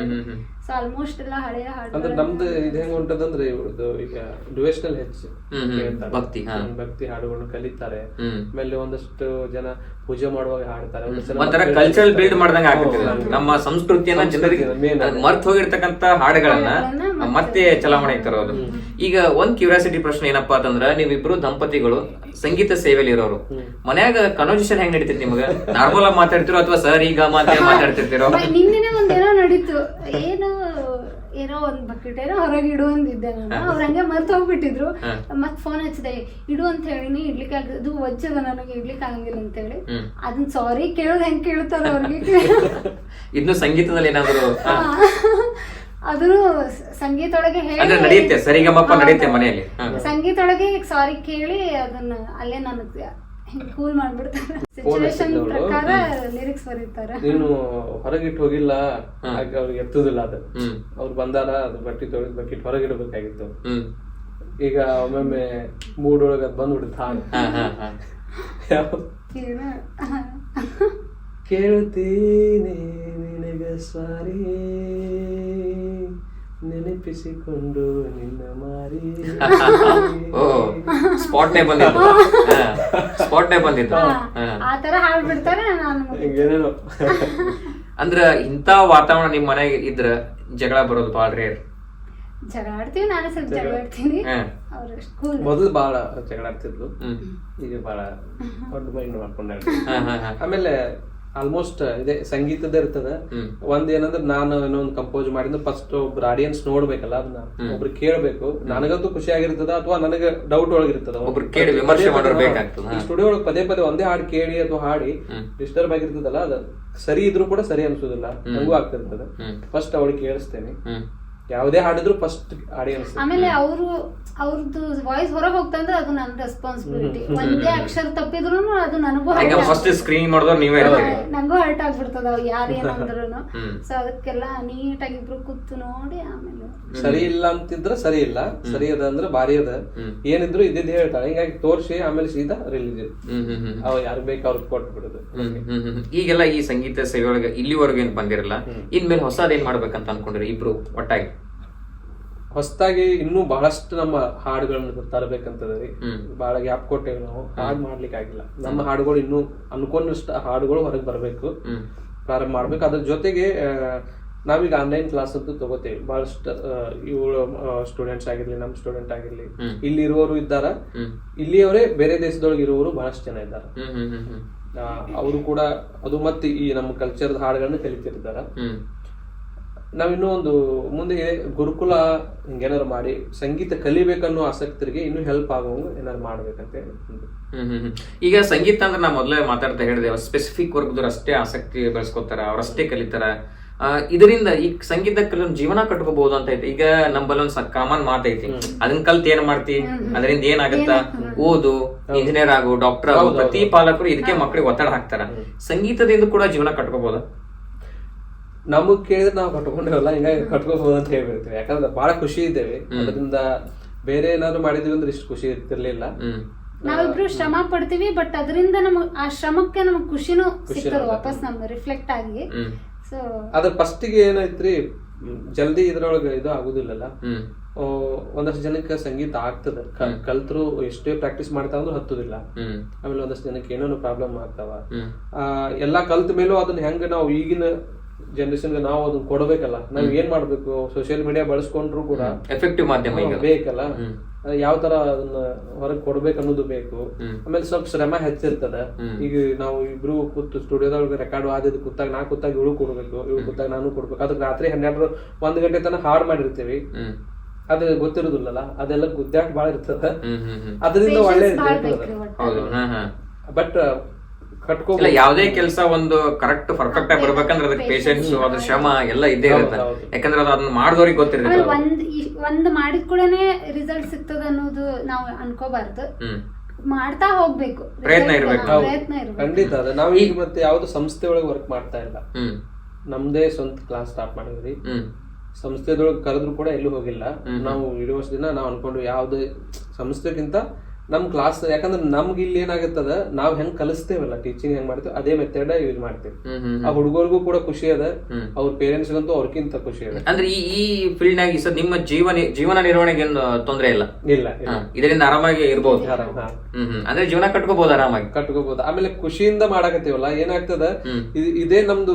ಸೊ ಆಲ್ಮೋಸ್ಟ್ ಎಲ್ಲ ಹಳೆಯ ಅಂದ್ರೆ ಹಾಡುಗಳು ನಮ್ದು ಇದು ಹೆಂಗ್ ಹೊಂಟದಂದ್ರೆ ಇವ್ರದ್ದು ಈಗ ಡಿವೋಷನಲ್ ಹೆಚ್ಚು ಹ್ಮ್ ಹ್ಮ್. ಕೇಳ್ತಾರೆ. ಭಕ್ತಿ, ಹಾ. ಹ್ಮ್, ಭಕ್ತಿ ಹಾಡುಗಳನ್ನ ಕಲಿತಾರೆ. ಹ್ಮ್. ಆಮೇಲೆ ಒಂದಷ್ಟು ಜನ ಪೂಜೆ ಮಾಡುವಾಗ ಹಾಡ್ತಾರೆ. ಒಂದಷ್ಟು ಜನ ಒಂಥರ ಮಕ್ಕಳು ಕಲ್ಚರಲ್ ಬಿಲ್ಡ್. ಮಾಡ್ದಂಗ ಆಗ್ತದೆ ಹೌದು. ನಮ್ಮ ಸಂಸ್ಕೃತಿಯನ್ನ ಜನರಿಗೆ main. ಮರ್ತ್ ಹೋಗಿರ್ತಕ್ಕಂತ ಹಾಡುಗಳನ್ನ ಹಾಡುಗಳನ್ನ ಮತ್ತೆ ಚಲಾವಣೆ ತರೋದು. ಈಗ ಒಂದ್ ಕ್ಯೂರಿಯಾಸಿಟಿ ಪ್ರಶ್ನೆ ಏನಪ್ಪಾ ಅಂತಂದ್ರ ಇಬ್ರು ದಂಪತಿಗಳು ಸಂಗೀತ ಸೇವೆಯಲ್ಲಿ ಇರೋರು. ಮನ್ಯಾಗ ಕನ್ವರ್ಸೇಷನ್ ಹೆಂಗ್ ನಡೀತೈತಿ ನಿಮ್ಗ? ನಾರ್ಮಲ್ ಆಗಿ ಮಾತಾಡ್ತಿರೋ ಅಥವಾ ಸರ್ ಈಗ ಮಾತೇ ಮಾತಾಡ್ತಿರ್ತಿರೋ ನಿನ್ನೆ ಒಂದೇನೋ ನಡೀತು. ಏನು ಏನೋ ಒಂದ್ ಬಕೆಟ್ ಏನೋ ಹೊರಗೆ ಇಡು ಅಂದಿದ್ದೆ ನಾನು. ಅವ್ರ ಹಂಗೆ ಮರ್ತ ಹೋಗ್ಬಿಟ್ಟಿದ್ರು. ಮತ್ ಫೋನ್ ಹಚ್ಚಿದೆ ಇಡು ಅಂತ ಹೇಳಿನಿ ಇಡ್ಲಿಕ್ಕೆ ಆಗ ಅದು ವಜ್ಜದ ನನಗೆ ಇಡ್ಲಿಕ್ಕೆ ಆಗಂಗಿಲ್ಲ ಅಂತ ಹೇಳಿ. ಅದನ್ನ ಸಾರಿ ಕೇಳೋದ್ ಹೆಂಗ್ ಕೇಳ್ತಾರ ಅವ್ರಿಗೆ. ಇನ್ನು ಸಂಗೀತದಲ್ಲಿ ಏನಾದ್ರು ಅದು ಸಂಗೀತ ಒಳಗೆ ಹೇಳಿ. ನಡೆಯುತ್ತೆ ಸರಿಗಮಪ್ಪ ನಡೆಯುತ್ತೆ ಮನೆಯಲ್ಲಿ. ಹಾ. ಸಂಗೀತ ಒಳಗೆ ಸಾರಿ ಕೇಳಿ ಅದನ್ನ ಅಲ್ಲೇ ನನಗೆ ಕೂಲ್ ಮಾಡ್ಬಿಡ್ತಾರೆ. ಸಿಚುವೇಶನ್. ಪ್ರಕಾರ ಲಿರಿಕ್ಸ್ ಬರೀತಾರೆ. ನೀನು ಹೊರಗಿಟ್ಟು ಹೋಗಿಲ್ಲ ಹಾಗೆ ಅವ್ರಿಗೆ ಎತ್ತುದಿಲ್ಲ ಅದು. ಅವ್ರು ಬಂದಾರ ಅದು ಬಟ್ಟಿ ತೊಳೆದು ಬಕೆಟ್ ಹೊರಗಿಡಬೇಕಾಗಿತ್ತು. ಈಗ ಒಮ್ಮೊಮ್ಮೆ ಮೂಡ್ ಒಳಗೆ ಅದ್ ಬಂದ್ಬಿಡುತ್ತೆ ಹಾಗೆ. ಹಾ ಹಾ ಹಾ. ಯಾವ- ಏನು ಕೇಳುತ್ತೀನಿ ನಿನಗೆ ಸಾರಿ. ನೆನಪಿಸಿಕೊಂಡು ನಿನ್ನ ಮಾರಿ. ಓ ಸ್ಪಾಟ್ನೇ ಬಂದಿದ್ದು ಸ್ಪಾಟ್ನೇ ಬಂದಿದ್ದು ಹಾ. ಆ ತರ ಹಾಡ್ಬಿಡ್ತಾರೆ ನಾನು ಹಿಂಗೇನೇನೋ. ಅಂದ್ರ ಇಂತ ವಾತಾವರಣ ನಿಮ್ ಮನೆಗೆ ಇದ್ರ ಜಗಳ ಬರೋದು ಬಾಳ ರೇರ್ ಜಗಳ ಆಡ್ತೀವಿ ನಾನು ಸ್ವಲ್ಪ ಜಗಳ ಆಡ್ತೀನಿ. ಹ್ಮ್ ಅವ್ರು ಸ್ಕೂಲ್ ಮೊದಲು ಬಹಳ ಜಗಳ ಆಡ್ತಿದ್ಲು. ಈಗ ಬಹಳ ದೊಡ್ಡ ಮೈಂಡ್ ಮಾಡ್ಕೊಂಡ. ಆಮೇಲೆ ಆಲ್ಮೋಸ್ಟ್ ಇದೆ ಸಂಗೀತದ ಇರ್ತದ. ಒಂದ್ ಏನಂದ್ರೆ ನಾನು ಏನೋ ಒಂದು ಕಂಪೋಸ್ ಮಾಡಿದ್ರೆ ಫಸ್ಟ್ ಒಬ್ರು ಆಡಿಯನ್ಸ್ ನೋಡ್ಬೇಕಲ್ಲ ಅದನ್ನ ಒಬ್ರು ಕೇಳ್ಬೇಕು. ನನಗಂತೂ ಖುಷಿ ಆಗಿರ್ತದ ಅಥವಾ ನನಗೆ ಡೌಟ್ ಒಳಗಿರ್ತದ? ಒಬ್ರು ಕೇಳಿ ವಿಮರ್ಶೆ ಮಾಡೋರು ಬೇಕಾಗ್ತದ, ಸ್ಟುಡಿಯೋ ಒಳಗೆ ಪದೇ ಪದೇ ಒಂದೇ ಹಾಡು ಕೇಳಿ ಅಥವಾ ಹಾಡಿ ಡಿಸ್ಟರ್ಬ್ ಆಗಿರ್ತದಲ್ಲ ಅದು ಸರಿ ಇದ್ರೂ ಕೂಡ ಸರಿ ಅನ್ಸೋದಿಲ್ಲ. ನಂಗೂ ಆಗ್ತಿರ್ತದ. ಫಸ್ಟ್ ಅವಳಿಗೆ ಕೇಳಿಸ್ತೇನೆ. ಯಾವುದೇ ಹಾಡಿದ್ರು ಫಸ್ಟ್ ಆಡಿಯನ್ಸ್ ಆಮೇಲೆ ಅವರು ಅವ್ರದ್ದು ವಾಯ್ಸ್ ಹೊರಗೆ ಹೋಗ್ತಂದ್ರೆ ಅದು ನನ್ನ ರೆಸ್ಪಾನ್ಸಿಬಿಲಿಟಿ ಒಂದೇ ಅಕ್ಷರ ತಪ್ಪಿದ್ರು ಅದು ನನಗೂ ಈಗ ಫಸ್ಟ್ ಸ್ಕ್ರೀನ್ ಮಾಡಿದ್ರು ನೀವೇ ಹರ್ಟ್ ಆಗ್ಬಿಡ್ತದ ಯಾರು ಏನಂದ್ರು. ಸೊ ಅದಕ್ಕೆಲ್ಲ ನೀಟಾಗಿ ಇಬ್ರು ಕೂತು ನೋಡಿ ಆಮೇಲೆ. ಸರಿ ಇಲ್ಲ ಅಂತಿದ್ರೆ ಸರಿ ಇಲ್ಲ. ಸರಿ ಅದ ಅಂದ್ರೆ ಬಾರಿ ಅದ. ಏನಿದ್ರು ಇದ್ದಿದ್ದು ಹೇಳ್ತಾಳೆ. ಹಿಂಗಾಗಿ ತೋರ್ಸಿ ಆಮೇಲೆ ಸೀದಾ ರಿಲೀಸ್ ಅವ್ ಯಾರು ಬೇಕು ಅವ್ರಿಗೆ ಕೊಟ್ಟು ಬಿಡುದು. ಈಗೆಲ್ಲ ಈ ಸಂಗೀತ ಸೇವೆಯೊಳಗೆ ಇಲ್ಲಿವರೆಗೂ ಏನ್ ಬಂದಿರಲ್ಲ ಇನ್ಮೇಲೆ ಹೊಸದೇನ್ ಮಾಡ್ಬೇಕಂತ ಅನ್ಕೊಂಡಿರಿ ಇಬ್ರು ಒಟ್ಟಾಗಿ? ಹೊಸದಾಗಿ ಇನ್ನೂ ಬಹಳಷ್ಟು ನಮ್ಮ ಹಾಡುಗಳನ್ನ ತರಬೇಕಂತದ್ರಿ. ಬಹಳ ಗ್ಯಾಪ್ ಕೊಟ್ಟೇವಿ ನಾವು. ಹಾಡ್ ಮಾಡ್ಲಿಕ್ಕೆ ಆಗಿಲ್ಲ. ನಮ್ಮ ಹಾಡುಗಳು ಇನ್ನೂ ಅನ್ಕೊಂಡಷ್ಟು ಹಾಡುಗಳು ಹೊರಗೆ ಬರಬೇಕು. ಪ್ರಾರಂಭ ಮಾಡ್ಬೇಕು. ಅದ್ರ ಜೊತೆಗೆ ನಾವೀಗ ಆನ್ಲೈನ್ ಕ್ಲಾಸ್ ಅಂತೂ ತಗೋತೇವೆ. ಬಹಳಷ್ಟು ಇವಳು ಸ್ಟೂಡೆಂಟ್ಸ್ ಆಗಿರ್ಲಿ ನಮ್ಮ ಸ್ಟೂಡೆಂಟ್ ಆಗಿರ್ಲಿ. ಇಲ್ಲಿ ಇರುವವರು ಇದ್ದಾರ. ಇಲ್ಲಿಯವರೇ ಬೇರೆ ದೇಶದೊಳಗೆ ಇರುವವರು ಬಹಳಷ್ಟು ಜನ ಇದ್ದಾರೆ. ಅವರು ಕೂಡ ಅದು ಮತ್ತೆ ಈ ನಮ್ಮ ಕಲ್ಚರ್ ಹಾಡುಗಳನ್ನ ಕಲಿತಿರ್ತಾರ. ನಾವಿನ್ನೂ ಒಂದು ಮುಂದೆ ಗುರುಕುಲ ಹಿಂಗೇನಾರು ಮಾಡಿ ಸಂಗೀತ ಕಲಿಬೇಕನ್ನೋ ಆಸಕ್ತರಿಗೆ ಇನ್ನೂ ಹೆಲ್ಪ್ ಆಗೋ ಏನಾರು ಮಾಡ್ಬೇಕಂತ ಹೇಳಿ. ಹ್ಮ್ ಹ್ಮ್ ಹ್ಮ್. ಈಗ ಸಂಗೀತ ಅಂದ್ರೆ ನಾ ಮೊದಲೇ ಮಾತಾಡ್ತಾ ಹೇಳಿದೆ ಸ್ಪೆಸಿಫಿಕ್ ವರ್ಗದವ್ರು ಅಷ್ಟೇ ಆಸಕ್ತಿ ಬೆಳೆಸ್ಕೊತಾರ ಅವ್ರಷ್ಟೇ ಕಲಿತಾರ. ಇದರಿಂದ ಈ ಸಂಗೀತ ಕಲಿ ಒಂದ್ ಜೀವನ ಕಟ್ಕೋಬಹುದು ಅಂತ ಐತಿ. ಈಗ ನಂಬಲ್ಲಿ ಒಂದ್ ಕಾಮನ್ ಮಾತೈತಿ ಅದನ್ನ ಕಲ್ತ್ ಏನ್ ಮಾಡ್ತಿ? ಅದರಿಂದ ಏನಾಗತ್ತ? ಓದು ಇಂಜಿನಿಯರ್ ಆಗು ಡಾಕ್ಟರ್ ಆಗು ಪ್ರತಿ ಪಾಲಕರು ಇದಕ್ಕೆ ಮಕ್ಕಳಿಗೆ ಒತ್ತಡ ಹಾಕ್ತಾರ. ಸಂಗೀತದಿಂದ ಕೂಡ ಜೀವನ ಕಟ್ಕೋಬಹುದ ನಮಗ್ ಕೇಳಿದ್ರೆ ನಾವು ಕಟ್ಕೊಂಡೇವಲ್ಲ ಹಿಂಗಾಗಿ ಕಟ್ಕೋಬಹುದು ಅಂತ ಹೇಳ್ಬಿಡ್ತೀವಿ. ಯಾಕಂದ್ರೆ ಬಹಳ ಖುಷಿ ಇದ್ದೇವೆ. ಅದರಿಂದ ಬೇರೆ ಏನಾದ್ರು ಮಾಡಿದ್ವಿ ಅಂದ್ರೆ ಇಷ್ಟು ಖುಷಿ ಇರ್ತಿರ್ಲಿಲ್ಲ. ನಾವಿಬ್ರು ಶ್ರಮ ಪಡ್ತೀವಿ ಬಟ್ ಅದರಿಂದ ನಮಗ್ ಆ ಶ್ರಮಕ್ಕೆ ನಮಗ್ ಖುಷಿನೂ ಸಿಗ್ತದೆ ವಾಪಸ್ ನಮ್ ರಿಫ್ಲೆಕ್ಟ್ ಆಗಿ. ಸೊ ಅದ್ರ ಫಸ್ಟಿಗೆ ಏನೈತ್ರಿ ಏನಾಯ್ತ್ರಿ ಜಲ್ದಿ ಇದ್ರೊಳಗೆ ಇದು ಆಗುದಿಲ್ಲಲ್ಲ. ಒಂದಷ್ಟು ಜನಕ್ಕೆ ಸಂಗೀತ ಆಗ್ತದ. ಕಲ್ತರು ಎಷ್ಟೇ ಪ್ರಾಕ್ಟೀಸ್ ಮಾಡ್ತಾ ಅಂದ್ರೂ ಹತ್ತುದಿಲ್ಲ. ಆಮೇಲೆ ಒಂದಷ್ಟು ಜನಕ್ಕೆ ಏನೇನು ಪ್ರಾಬ್ಲಮ್ ಆಗ್ತಾವ. ಆ, ಎಲ್ಲಾ ಕಲ್ತ ಮೇಲೂ ಅದನ್ನ ಹೆಂಗ ನಾವು ಈಗಿನ ಜನರೇಷನ್ಗೆ ನಾವು ಅದನ್ನ ಕೊಡಬೇಕಲ್ಲ. ನಾವ್ ಏನ್ ಮಾಡ್ಬೇಕು? ಸೋಷಿಯಲ್ ಮೀಡಿಯಾ ಬಳಸ್ಕೊಂಡ್ರು ಕೂಡ ಎಫೆಕ್ಟಿವ್ ಮಾಧ್ಯಮ ಈಗ ಬೇಕಲ್ಲ. ಯಾವ ತರ ಅದನ್ನ ಹೊರಗೆ ಕೊಡ್ಬೇಕು ಅನ್ನೋದು ಬೇಕು ಆಮೇಲೆ ಸ್ವಲ್ಪ ಶ್ರಮ ಹೆಚ್ಚಿರ್ತದ. ಈಗ ನಾವು ಇಬ್ರು ಕೂತು ಸ್ಟುಡಿಯೋದೊಳಗೆ ರೆಕಾರ್ಡ್ ಆದಿದ್ದು ಕೂತಾಗ ನಾ ಕೂತಾಗ ಇವಳು ಕೊಡ್ಬೇಕು ಇವಳು ಕೂತಾಗ ನಾನು ಕೊಡ್ಬೇಕು. ಅದಕ್ಕೆ ರಾತ್ರಿ ಹನ್ನೆರಡು ಒಂದ್ ಗಂಟೆ ತನಕ ಹಾಡ್ ಮಾಡಿರ್ತೀವಿ. ಅದ ಗೊತ್ತಿರೋದಿಲ್ಲಲ್ಲ. ಅದೆಲ್ಲ ಗುದ್ದಾಟ ಬಾಳ ಇರ್ತದ. ಅದರಿಂದ ಒಳ್ಳೆ ಬಟ್ ಇಲ್ಲ ಯಾವುದೇ ಕೆಲಸ ಒಂದು ಕರೆಕ್ಟ್ ಪರ್ಫೆಕ್ಟ್ ಆಗಿ ಬರ್ಬೇಕಂದ್ರೆ ಅದಕ್ಕೆ ಪೇಷನ್ಸ್ ಅದ್ರ ಶ್ರಮ ಎಲ್ಲ ಇದ್ದೇ ಇರುತ್ತೆ. ಯಾಕಂದ್ರೆ ಅದು ಅದನ್ನ ಮಾಡಿದವ್ರಿಗೆ ಗೊತ್ತಿರುತ್ತೆ. ಒಂದ್ ಈ- ಒಂದ್ ಮಾಡಿದ ಕೂಡನೆ ರಿಸಲ್ಟ್ ಸಿಗ್ತದ ಅನ್ನೋದು ನಾವು ಅನ್ಕೋಬಾರ್ದು. ಹ್ಮ್. ಮಾಡ್ತಾ ಹೋಗ್ಬೇಕು. ಪ್ರಯತ್ನ Result ಇರ್ಬೇಕು. ಹಾ, ಪ್ರಯತ್ನ ಇರ್ಬೇಕು. ಖಂಡಿತ ಅದ ನಾವು ಈಗ ಮತ್ತೆ ಯಾವ್ದು ಸಂಸ್ಥೆ ಒಳಗೆ ವರ್ಕ್ ಮಾಡ್ತಾ ಇಲ್ಲ. ಹ್ಮ್. ನಮ್ದೇ ಸ್ವಂತ ಕ್ಲಾಸ್ ಸ್ಟಾರ್ಟ್ ಮಾಡಿದ್ರಿ ಹ್ಮ್. ಸಂಸ್ಥೆದೊಳಗೆ ಕರೆದ್ರು ಕೂಡ ಎಲ್ಲೂ ಹೋಗಿಲ್ಲ. ನಾವು ಇಡೀ ದಿನ ನಾವು ಅನ್ಕೊಂಡು ಯಾವ್ದೇ ಸಂಸ್ಥೆಗಿಂತ ನಮ್ ಕ್ಲಾಸ್ ಯಾಕಂದ್ರೆ ನಮ್ಗೆ ಇಲ್ಲಿ ಏನಾಗುತ್ತದ ನಾವ್ ಹೆಂಗ್ ಕಲಿಸ್ತೇವಲ್ಲ ಟೀಚಿಂಗ್ ಹೆಂಗ್ ಮಾಡ್ತೇವೆ ಅದೇ ಮೆಥಡ್ ಯೂಸ್ ಮಾಡ್ತೇವೆ. ಆ ಹುಡುಗರಿಗೂ ಕೂಡ ಖುಷಿ ಅದ ಅವ್ರ ಪೇರೆಂಟ್ಸ್ಗಂತೂ ಅವ್ರಕ್ಕಿಂತ ಖುಷಿ ಅದ. ಅಂದ್ರೆ ಈ ಈ ಫೀಲ್ಡ್ ನಾಗ ಸರ್ ನಿಮ್ಮ ಜೀವನ ಜೀವನ ನಿರ್ವಹಣೆಗೆ ಏನು ತೊಂದರೆ ಇಲ್ಲ? ಇಲ್ಲ ಇದರಿಂದ ಆರಾಮಾಗಿ ಇರ್ಬೋದು. ಅಂದ್ರೆ ಜೀವನ ಕಟ್ಕೋಬಹುದು ಆರಾಮಾಗಿ. ಕಟ್ಕೋಬಹುದು ಆಮೇಲೆ ಖುಷಿಯಿಂದ ಮಾಡಾಕತ್ತೀವಲ್ಲ ಏನಾಗ್ತದ. ಇದ್- ನಮ್ದು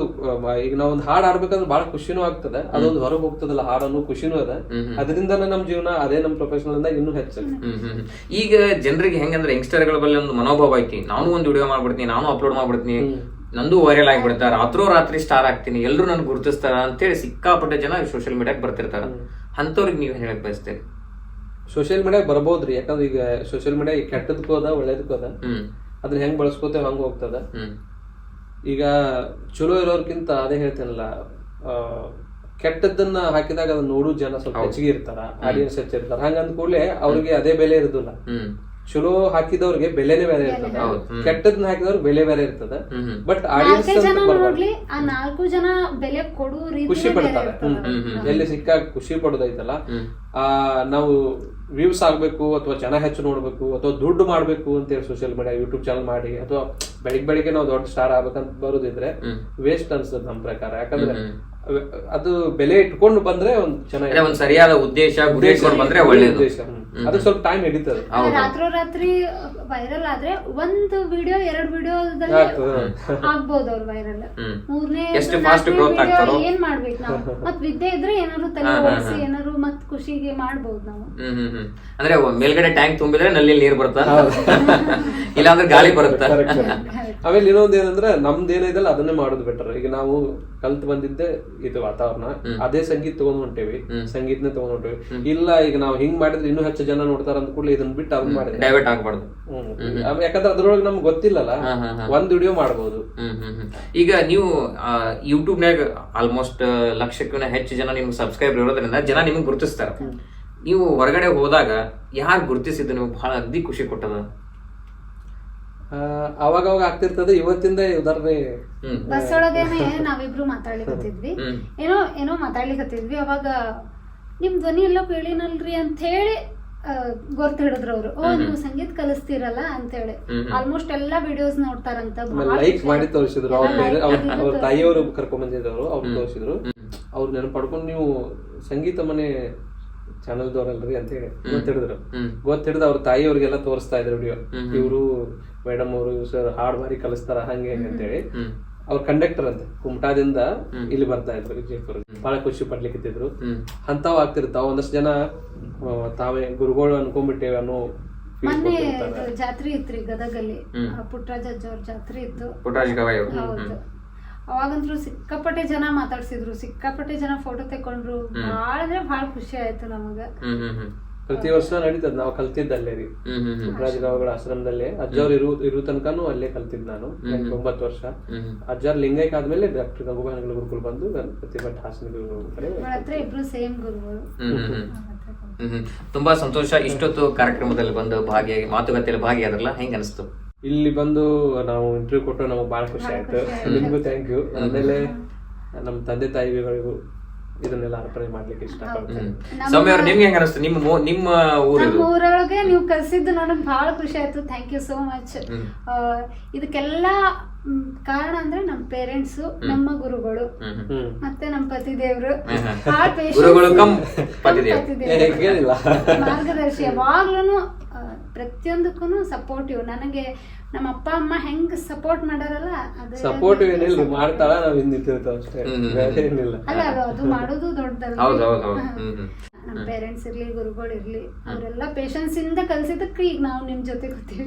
ಈಗ ನಾವ್ ಒಂದ್ ಹಾಡ್ ಆಡ್ಬೇಕಂದ್ರೆ ಬಹಳ ಖುಷಿನೂ ಆಗ್ತದ ಅದೊಂದು ಹೊರಗೆ ಹೋಗ್ತದಲ್ಲ ಹಾಡನ್ನು ಖುಷಿನೂ ಅದ. ಅದರಿಂದ ನಮ್ ಜೀವನ ಅದೇ ನಮ್ ಪ್ರೊಫೆಷನಲ್ ಇಂದ ಇನ್ನೂ ಹ್ಮ್. ಈಗ ಜನರಿಗೆ ಹೆಂಗಂದ್ರೆ ಯಂಗ್ಸ್ಟರ್ಗಳ ಬಲ್ಲಿ ಒಂದು ಮನೋಭಾವ ಐತಿ. ನಾನು ಒಂದು ವಿಡಿಯೋ ಮಾಡ್ಬಿಡ್ತೀನಿ ನಾನು ಅಪ್ಲೋಡ್ ಮಾಡ್ಬಿಡ್ತೀನಿ. ನಂದು ವೈರಲ್ ಆಗಿಬಿಡ್ತಾರೆ ರಾತ್ರೋ ರಾತ್ರಿ ಸ್ಟಾರ್ ಆಗ್ತೀನಿ ಎಲ್ಲರೂ ನನ್ಗೆ ಗುರುತಿಸ್ತಾರ ಅಂತೇಳಿ ಸಿಕ್ಕಾಪಟ್ಟೆ ಜನ ಸೋಷಿಯಲ್ ಮೀಡಿಯಾಕ್ ಬರ್ತಿರ್ತಾರ. ಅಂತವ್ರಿಗೆ ನೀವು ಹೇಳಕ್ ಬಯಸ್ತೇವೆ ಸೋಷಿಯಲ್ ಮೀಡಿಯಾ ಬರ್ಬೋದ್ರಿ ಯಾಕಂದ್ರೆ ಈಗ ಸೋಷಿಯಲ್ ಮೀಡಿಯಾ ಕೆಟ್ಟದಕ್ಕೂ ಅದ ಒಳ್ಳೇದಕ್ಕೂ ಅದ. ಅದನ್ನ ಹೆಂಗ್ ಬಳಸ್ಕೋತೇವೆ ಹಂಗ ಹೋಗ್ತದ. ಈಗ ಚಲೋ ಇರೋರ್ಕಿಂತ ಅದೇ ಹೇಳ್ತೇನಲ್ಲ ಕೆಟ್ಟದ್ದನ್ನ ಹಾಕಿದಾಗ ಅದನ್ನ ನೋಡು ಜನ ಸ್ವಲ್ಪ ಹೆಚ್ಚಿಗೆ ಇರ್ತಾರ ಆಡಿಯನ್ಸ್ ಹೆಚ್ಚಿರ್ತಾರ. ಹಂಗ ಅಂದ ಕೂಡಲೇ ಅವ್ರಿಗೆ ಅದೇ ಬೆಲೆ ಇರುದಿಲ್ಲ. ಚಲೋ ಹಾಕಿದವ್ರಿಗೆ ಬೆಲೆನೇ ಬೇರೆ ಇರ್ತದ. ಕೆಟ್ಟದನ್ನ ಹಾಕಿದವ್ರ ಬೆಲೆ ಬೇರೆ ಇರ್ತದ. ಬಟ್ ಆಡಿಯನ್ಸ್ ಜನ ಅಂತ ಬರ್ಬಾರ್ದು. ನೋಡ್ಲಿ ಆ ನಾಲ್ಕು ಜನ ಬೆಲೆ ಕೊಡುವ ಖುಷಿ ಪಡ್ತಾರೆ. ಎಲ್ಲಿ ಸಿಕ್ಕಾಗ ಖುಷಿ ಪಡೋದೈತಲ್ಲ ಆ ನಾವು ವ್ಯೂಸ್ ಆಗ್ಬೇಕು ಅಥವಾ ಜನ ಹೆಚ್ಚು ನೋಡ್ಬೇಕು ಅಥವಾ ದುಡ್ಡು ಮಾಡ್ಬೇಕು ಅಂತೇಳಿ ಸೋಷಿಯಲ್ ಮೀಡಿಯಾ ಯೂಟ್ಯೂಬ್ ಚಾನಲ್ ಮಾಡಿ ಅಥವಾ ಬೆಳಿಗ್ ಬೆಳಿಗ್ಗೆ ನಾವು ದೊಡ್ಡ ಸ್ಟಾರ್ ಆಗ್ಬೇಕಂತ ಬರೋದಿದ್ರೆ ವೇಸ್ಟ್ ಅನ್ಸುತ್ತೆ ನಮ್ ಪ್ರಕಾರ. ಯಾಕಂದ್ರೆ ಅದು ಬೆಲೆ ಇಟ್ಕೊಂಡು ಬಂದ್ರೆ ಒಂದು ಚೆನ್ನಾಗಿ ಒಂದು ಒಂದ್ ಸರಿಯಾದ ಉದ್ದೇಶ ಗುರಿ ಇಟ್ಕೊಂಡು ಬಂದ್ರೆ ಒಳ್ಳೇದು. ಉದ್ದೇಶ. ಅದಕ್ಕೆ ಸ್ವಲ್ಪ ಟೈಮ್ ಹಿಡಿತದೆ. ರಾತ್ರೋ ರಾತ್ರಿ ವೈರಲ್ ಆದ್ರೆ ಒಂದು ವಿಡಿಯೋ ಎರಡು ವಿಡಿಯೋದಲ್ಲಿ ಆಗ್ಬೋದು ಅವ್ರು ವೈರಲ್ ಮೂರನೇ ಎಷ್ಟು ಫಾಸ್ಟ್ growth ಆಗ್ತಾರೋ? ಏನ್ ಮಾಡ್ಬೇಕು ನಾವು? ಮತ್ ವಿದ್ಯೆ ಇದ್ರೆ ಏನಾದ್ರು ತಲೆ ಓಡಿಸಿ ಏನಾದ್ರು ಮತ್ ಖುಷಿಗೆ ಮಾಡ್ಬೋದು ನಾವು. ಅಂದ್ರೆ ಒಂದ್ ಮೇಲ್ಗಡೆ ಟ್ಯಾಂಕ್ ತುಂಬಿದ್ರೆ ನಲ್ಲಿ ನೀರ್ ಬರ್ತಾ ಇಲ್ಲಾಂದ್ರೆ ಗಾಳಿ ಬರುತ್ತೆ? ಆಮೇಲೆ ಇನ್ನೊಂದ್ ಏನಂದ್ರೆ ನಮ್ದು ಏನಿದೆಲ್ಲ ಅದನ್ನೇ ಮಾಡೋದು ಬೆಟರ್ ಈಗ ನಾವು ಕಲ್ತ್ ಬಂದಿದ್ದೆ ಇದು ವಾತಾವರಣ. ಅದೇ ಸಂಗೀತ ತಗೊಂಡ್ ಹೊಂಟೇವಿ. ಸಂಗೀತನೇ ತಗೊಂಡ್ ಹೊಂಟೇವಿ. ಇಲ್ಲ ಈಗ ನಾವು ಹಿಂಗ್ ಮಾಡಿದ್ರೆ ಇನ್ನೂ ಹೆಚ್ಚು ಜನ ನೋಡ್ತಾರ ಅಂದ ಕೂಡಲೇ ಇದನ್ನ ಬಿಟ್ಟು ಅದನ್ನ ಮಾಡಿದ್ರೆ. ಡೈವರ್ಟ್ ಆಗ್ಬಾರ್ದು. ಯಾಕಂದ್ರೆ ಅದ್ರೊಳಗೆ ನಮ್ಗೆ ಗೊತ್ತಿಲ್ಲಲ್ಲ. ಒಂದ್ ವಿಡಿಯೋ ಮಾಡ್ಬೋದು. ಈಗ ನೀವು ಯೂಟ್ಯೂಬ್ನಾಗ ಆಲ್ಮೋಸ್ಟ್ ಲಕ್ಷಕ್ಕಿಂತ ಹೆಚ್ಚು ಜನ ನಿಮ್ಗೆ ಸಬ್ಸ್ಕ್ರೈಬರ್ ಇರೋದ್ರಿಂದ ಜನ ನಿಮ್ಗೆ ಗುರುತಿಸ್ತಾರ. ನೀವು ಹೊರಗಡೆ ಹೋದಾಗ ಯಾರು ಗುರುತಿಸಿದ್ದು ನೀವು ಬಹಳ ಅಗ್ದಿ ಖುಷಿ ಕೊಟ್ಟದ? ಆ, ಅವಾಗ ಅವಾಗ ಆಗ್ತಿರ್ತದೆ ಇವತ್ತಿಂದ ಇದಾರ್ರಿ ಹ್ಮ್. ಬಸ್ ಒಳಗೇನೆ ನಾವಿಬ್ರು ಮಾತಾಡ್ಲಿಕತ್ತಿದ್ವಿ. ಹತ್ತಿದ್ವಿ ಏನೋ ಏನೋ ಮಾತಾಡ್ಲಿಕತ್ತಿದ್ವಿ ಅವಾಗ ನಿಮ್ ಧ್ವನಿ ಎಲ್ಲ ಕೇಳಿನಲ್ರಿ ಅಂತ ಹೇಳಿ ಗೊತ್ತ ಹಿಡಿದ್ರು ಅವ್ರು. ಓ ನೀವು ಸಂಗೀತ ಕಲಿಸ್ತೀರಲ್ಲ ಅಂತ ಹೇಳಿ ಆಲ್ಮೋಸ್ಟ್ ಎಲ್ಲಾ ವಿಡಿಯೋಸ್ ನೋಡ್ತಾರಂತ ಲೈಕ್ ಮಾಡಿ ತೋರಿಸಿದ್ರು. ಅವ್ರ. ತಾಯಿಯವರು ಕರ್ಕೊಂಡ್ ಬಂದಿದ್ರು ಅವ್ರು ತೋರಿಸಿದ್ರು. ಅವ್ರು ನೆನಪು ಪಡ್ಕೊಂಡು ನೀವು ಸಂಗೀತ ಮನೆ ಚಾನಲ್ದವ್ರಲ್ರಿ ಅಂತ ಹೇಳಿ ಗೊತ್ತಿಡಿದ್ರು. ಗೊತ್ತಿಡ್ದು ಅವ್ರ ಅವ್ರ ತಾಯಿಯವ್ರಿಗೆಲ್ಲ ತೋರಿಸ್ತಾ ಇದ್ರು ವಿಡಿಯೋ ಇವರು ಮೇಡಮ್ ಅವರು ಸರ್ ಹಾಡ್ ಮಾರಿ ಕಲಿಸ್ತಾರ ಹಂಗೆ ಹಿಂಗೆ ಅಂತೇಳಿ ಅವ್ರ ಕಂಡಕ್ಟರ್ ಅಂತ. ಕುಮಟಾದಿಂದ ಇಲ್ಲಿ ಬರ್ತಾ ಇದ್ರು ವಿಜಯಪುರ. ಬಹಳ ಖುಷಿ ಪಡ್ಲಿಕ್ಕಿದ್ರು ಅಂತಾವ್ ಆಗ್ತಿರ್ತಾವ ಒಂದಷ್ಟು ಜನ ತಾವೇ ಗುರುಗಳು ಅನ್ಕೊಂಡ್ಬಿಟ್ಟೇವೆ ಅನ್ನೋ ಮೊನ್ನೆ ಜಾತ್ರೆ ಇತ್ರಿ ಗದಗಲ್ಲಿ. ಪುಟ್ಟರಾಜ್ ಅವ್ರ ಜಾತ್ರೆ ಇತ್ತು. ಪುಟ್ಟರಾಜ್ ಹೌದು. ಅವಾಗಂತ್ರು ಸಿಕ್ಕಾಪಟ್ಟೆ ಜನ ಮಾತಾಡ್ಸಿದ್ರು ಸಿಕ್ಕಾಪಟ್ಟೆ ಜನ ಫೋಟೋ ತಕೊಂಡ್ರು ಭಾಳ ಅಂದ್ರೆ ಭಾಳ ಖುಷಿ ಆಯ್ತು ನಮಗ. ಪ್ರತಿ ವರ್ಷ ನಡೀತದ ನಾವು ಕಲ್ತಿದ್ದಲ್ಲೇ ರೀ. ಹ್ಮ್ ಆಶ್ರಮದಲ್ಲೇ. ಅಜ್ಜವ್ರು ಇರು ಇರು ತನಕನೂ ಅಲ್ಲೇ ಕಲ್ತಿದ್ ನಾನು ಒಂಬತ್ತು ವರ್ಷ. ಅಜ್ಜಾರ್ ಲಿಂಗೈಕ್ ಆದ್ಮೇಲೆ ಡಾಕ್ಟರ್ ಗಂಗುಬಾನಗಳ ಗುರುಕುಲ್ ಬಂದು ಪ್ರತಿಭಟ್ ಭಟ್ ಹಾಸನ ಗುರುಗಳ ಇಬ್ರು ಸೇಮ್ ಗುರುಗಳು. ತುಂಬಾ ಸಂತೋಷ ಇಷ್ಟೊತ್ತು ಕಾರ್ಯಕ್ರಮದಲ್ಲಿ ಬಂದು ಭಾಗಿಯಾಗಿ ಮಾತುಕತೆಯಲ್ಲಿ ಭಾಗಿಯಾದ್ರಲ್ಲ ಹೆಂಗ ಅನಿಸ್ತು ಇಲ್ಲಿ ಬಂದು ನಾವು ಇಂಟರ್ವ್ಯೂ ಕೊಟ್ಟು ನಮಗೆ ಬಹಳ ಖುಷಿ ಆಯ್ತು. ನಿಮಗೂ ಥ್ಯಾಂಕ್ ಯು ಆಮೇಲೆ ನಮ್ಮ ತಂದೆ ತಾಯಿಗಳಿಗೂ ಇದನ್ನೆಲ್ಲ ಅರ್ಪಣೆ ಮಾಡ್ಲಿಕ್ಕೆ ಇಷ್ಟಪಡ್ತೀನಿ ಸೌಮ್ಯ ಅವ್ರು ನಿಮ್ಗೆ ಹೆಂಗ ಅನಿಸ್ತು? ನಿಮ್ಮ ನಿಮ್ಮ ಊರೊಳಗೆ ನೀವು ಕಲಿಸಿದ್ದು ನನಗೆ ಬಹಳ ಖುಷಿ ಆಯ್ತು. ಥ್ಯಾಂಕ್ ಯು ಸೋ ಮಚ್ ಇದಕ್ಕೆಲ್ಲ ಕಾರಣ ಅಂದ್ರೆ ನಮ್ಮ ಪೇರೆಂಟ್ಸ್ ನಮ್ಮ ಗುರುಗಳು ಮತ್ತೆ ನಮ್ಮ ಪತಿ ದೇವ್ರು ಮಾರ್ಗದರ್ಶಿ ಯಾವಾಗ್ಲೂ ಪ್ರತಿಯೊಂದಕ್ಕೂ ಸಪೋರ್ಟಿವ್ ನನಗೆ ನಮ್ಮ ಅಪ್ಪ ಅಮ್ಮ ಹೆಂಗ್ ಸಪೋರ್ಟ್ ಮಾಡಾರಲ್ಲ ಸಪೋರ್ಟಿವ್ ಸಪೋರ್ಟ್ ಏನಿಲ್ಲ ಮಾಡ್ತಾಳ ನಾವ್ ಹಿಂದ್ ನಿಂತಿರ್ತಾವ ಅಷ್ಟೇ ಅಲ್ಲ ಅದು ಅದು ಮಾಡೋದು ದೊಡ್ಡದಲ್ಲ ನಮ್ಮ ಪೇರೆಂಟ್ಸ್ ಇರ್ಲಿ ಗುರುಗಳು ಇರ್ಲಿ ಅವರೆಲ್ಲ ಪೇಶನ್ಸ್ ಇಂದ ಕಲ್ಸಿದಕ್ಕೆ ಈಗ ನಾವು ನಿಮ್ ಜೊತೆ ಗೊತ್ತೀವಿ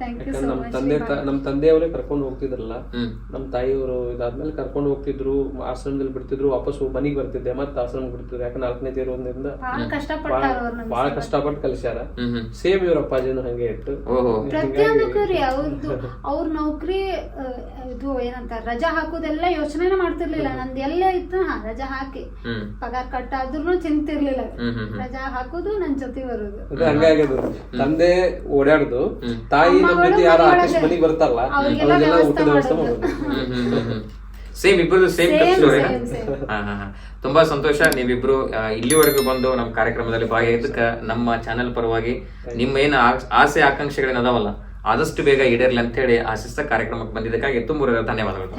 ಥ್ಯಾಂಕ್ ಯು ಸೊ ಮಚ್ ತಂದೆ ನಮ್ಮ ನಮ್ ತಂದೆಯವರೇ ಕರ್ಕೊಂಡು ಹೋಗ್ತಿದ್ರಲ್ಲ ನಮ್ಮ ನಮ್ ತಾಯಿಯವರು ಇದಾದ್ಮೇಲೆ ಕರ್ಕೊಂಡು ಹೋಗ್ತಿದ್ರು ಆಶ್ರಮದಲ್ಲಿ ಬಿಡ್ತಿದ್ರು ವಾಪಸ್ ಮನೆಗೆ ಬರ್ತಿದ್ದೆ ಮತ್ತೆ ಆಶ್ರಮ ಬಿಡ್ತಿದ್ರು. ಯಾಕಂದ್ರೆ ನಾಲ್ಕನೇ ತೇರೋದ್ರಿಂದ ಬಹಳ ಕಷ್ಟಪಟ್ಟಾರ ಅವ್ರು ನಮ್ಗೆ ಬಹಳ ಕಷ್ಟಪಟ್ಟು ಕಲಿಸ್ಯಾರ. ಸೇಮ್ ಇವ್ರ ಅಪ್ಪಾಜಿನೂ ಹಂಗೆ ಇಟ್ಟು ಓಹೋ. ಪ್ರತಿಯೊಂದಕ್ಕೂ ರೀ ಅವ್ರದ್ದು ಅವ್ರ ನೌಕರಿ ಇದು ಏನಂತ ರಜಾ ಹಾಕೋದೆಲ್ಲ ಯೋಚನೆನೇ ಮಾಡ್ತಿರ್ಲಿಲ್ಲ. ನಂದು ಎಲ್ಲ ಇತ್ತು ಹಾ ರಜಾ ಹಾಕಿ. ಪಗಾರ್ ಪಗಾರ ಕಟ್ ಆದ್ರೂ ಚಿಂತಿರ್ಲಿಲ್ಲ. ರಜಾ ಹಾಕೋದು ನನ್ ಜೊತೆ ಬರೋದು. ಅದು ಹಂಗಾಗ್ಯದು ತಂದೆ ಓಡಾಡುದು ತಾಯಿ ನಮ್ಮ ಜೊತೆ ಯಾರು ಆರ್ಟಿಸ್ಟ್ ಮನೆಗೆ ಬರ್ತಾರಲ್ಲ ಅವ್ರಿಗೆಲ್ಲ ಊಟದ ವ್ಯವಸ್ಥೆ ಮಾಡೋದು. ಸೇಮ್ ಇಬ್ಬರದು ಸೇಮ್ ತುಂಬಾ ಸಂತೋಷ. ನೀವಿಬ್ರು ಇಲ್ಲಿವರೆಗೂ ಬಂದು ನಮ್ಮ ಕಾರ್ಯಕ್ರಮದಲ್ಲಿ ಭಾಗಿಯಾಗಿದ್ದಕ್ಕೆ ನಮ್ಮ ಚಾನೆಲ್ ಪರವಾಗಿ ನಿಮ್ಮ ಏನು ಆಸೆ ಆಕಾಂಕ್ಷೆಗಳೇನು ಅದಾವಲ್ಲ ಆದಷ್ಟು ಬೇಗ ಈಡೇರ್ಲಿ ಅಂತ ಹೇಳಿ ಆಶಿಸ್ತಾ ಕಾರ್ಯಕ್ರಮಕ್ಕೆ ಬಂದಿದ್ದಕ್ಕಾಗಿ ತುಂಬ ಧನ್ಯವಾದಗಳು.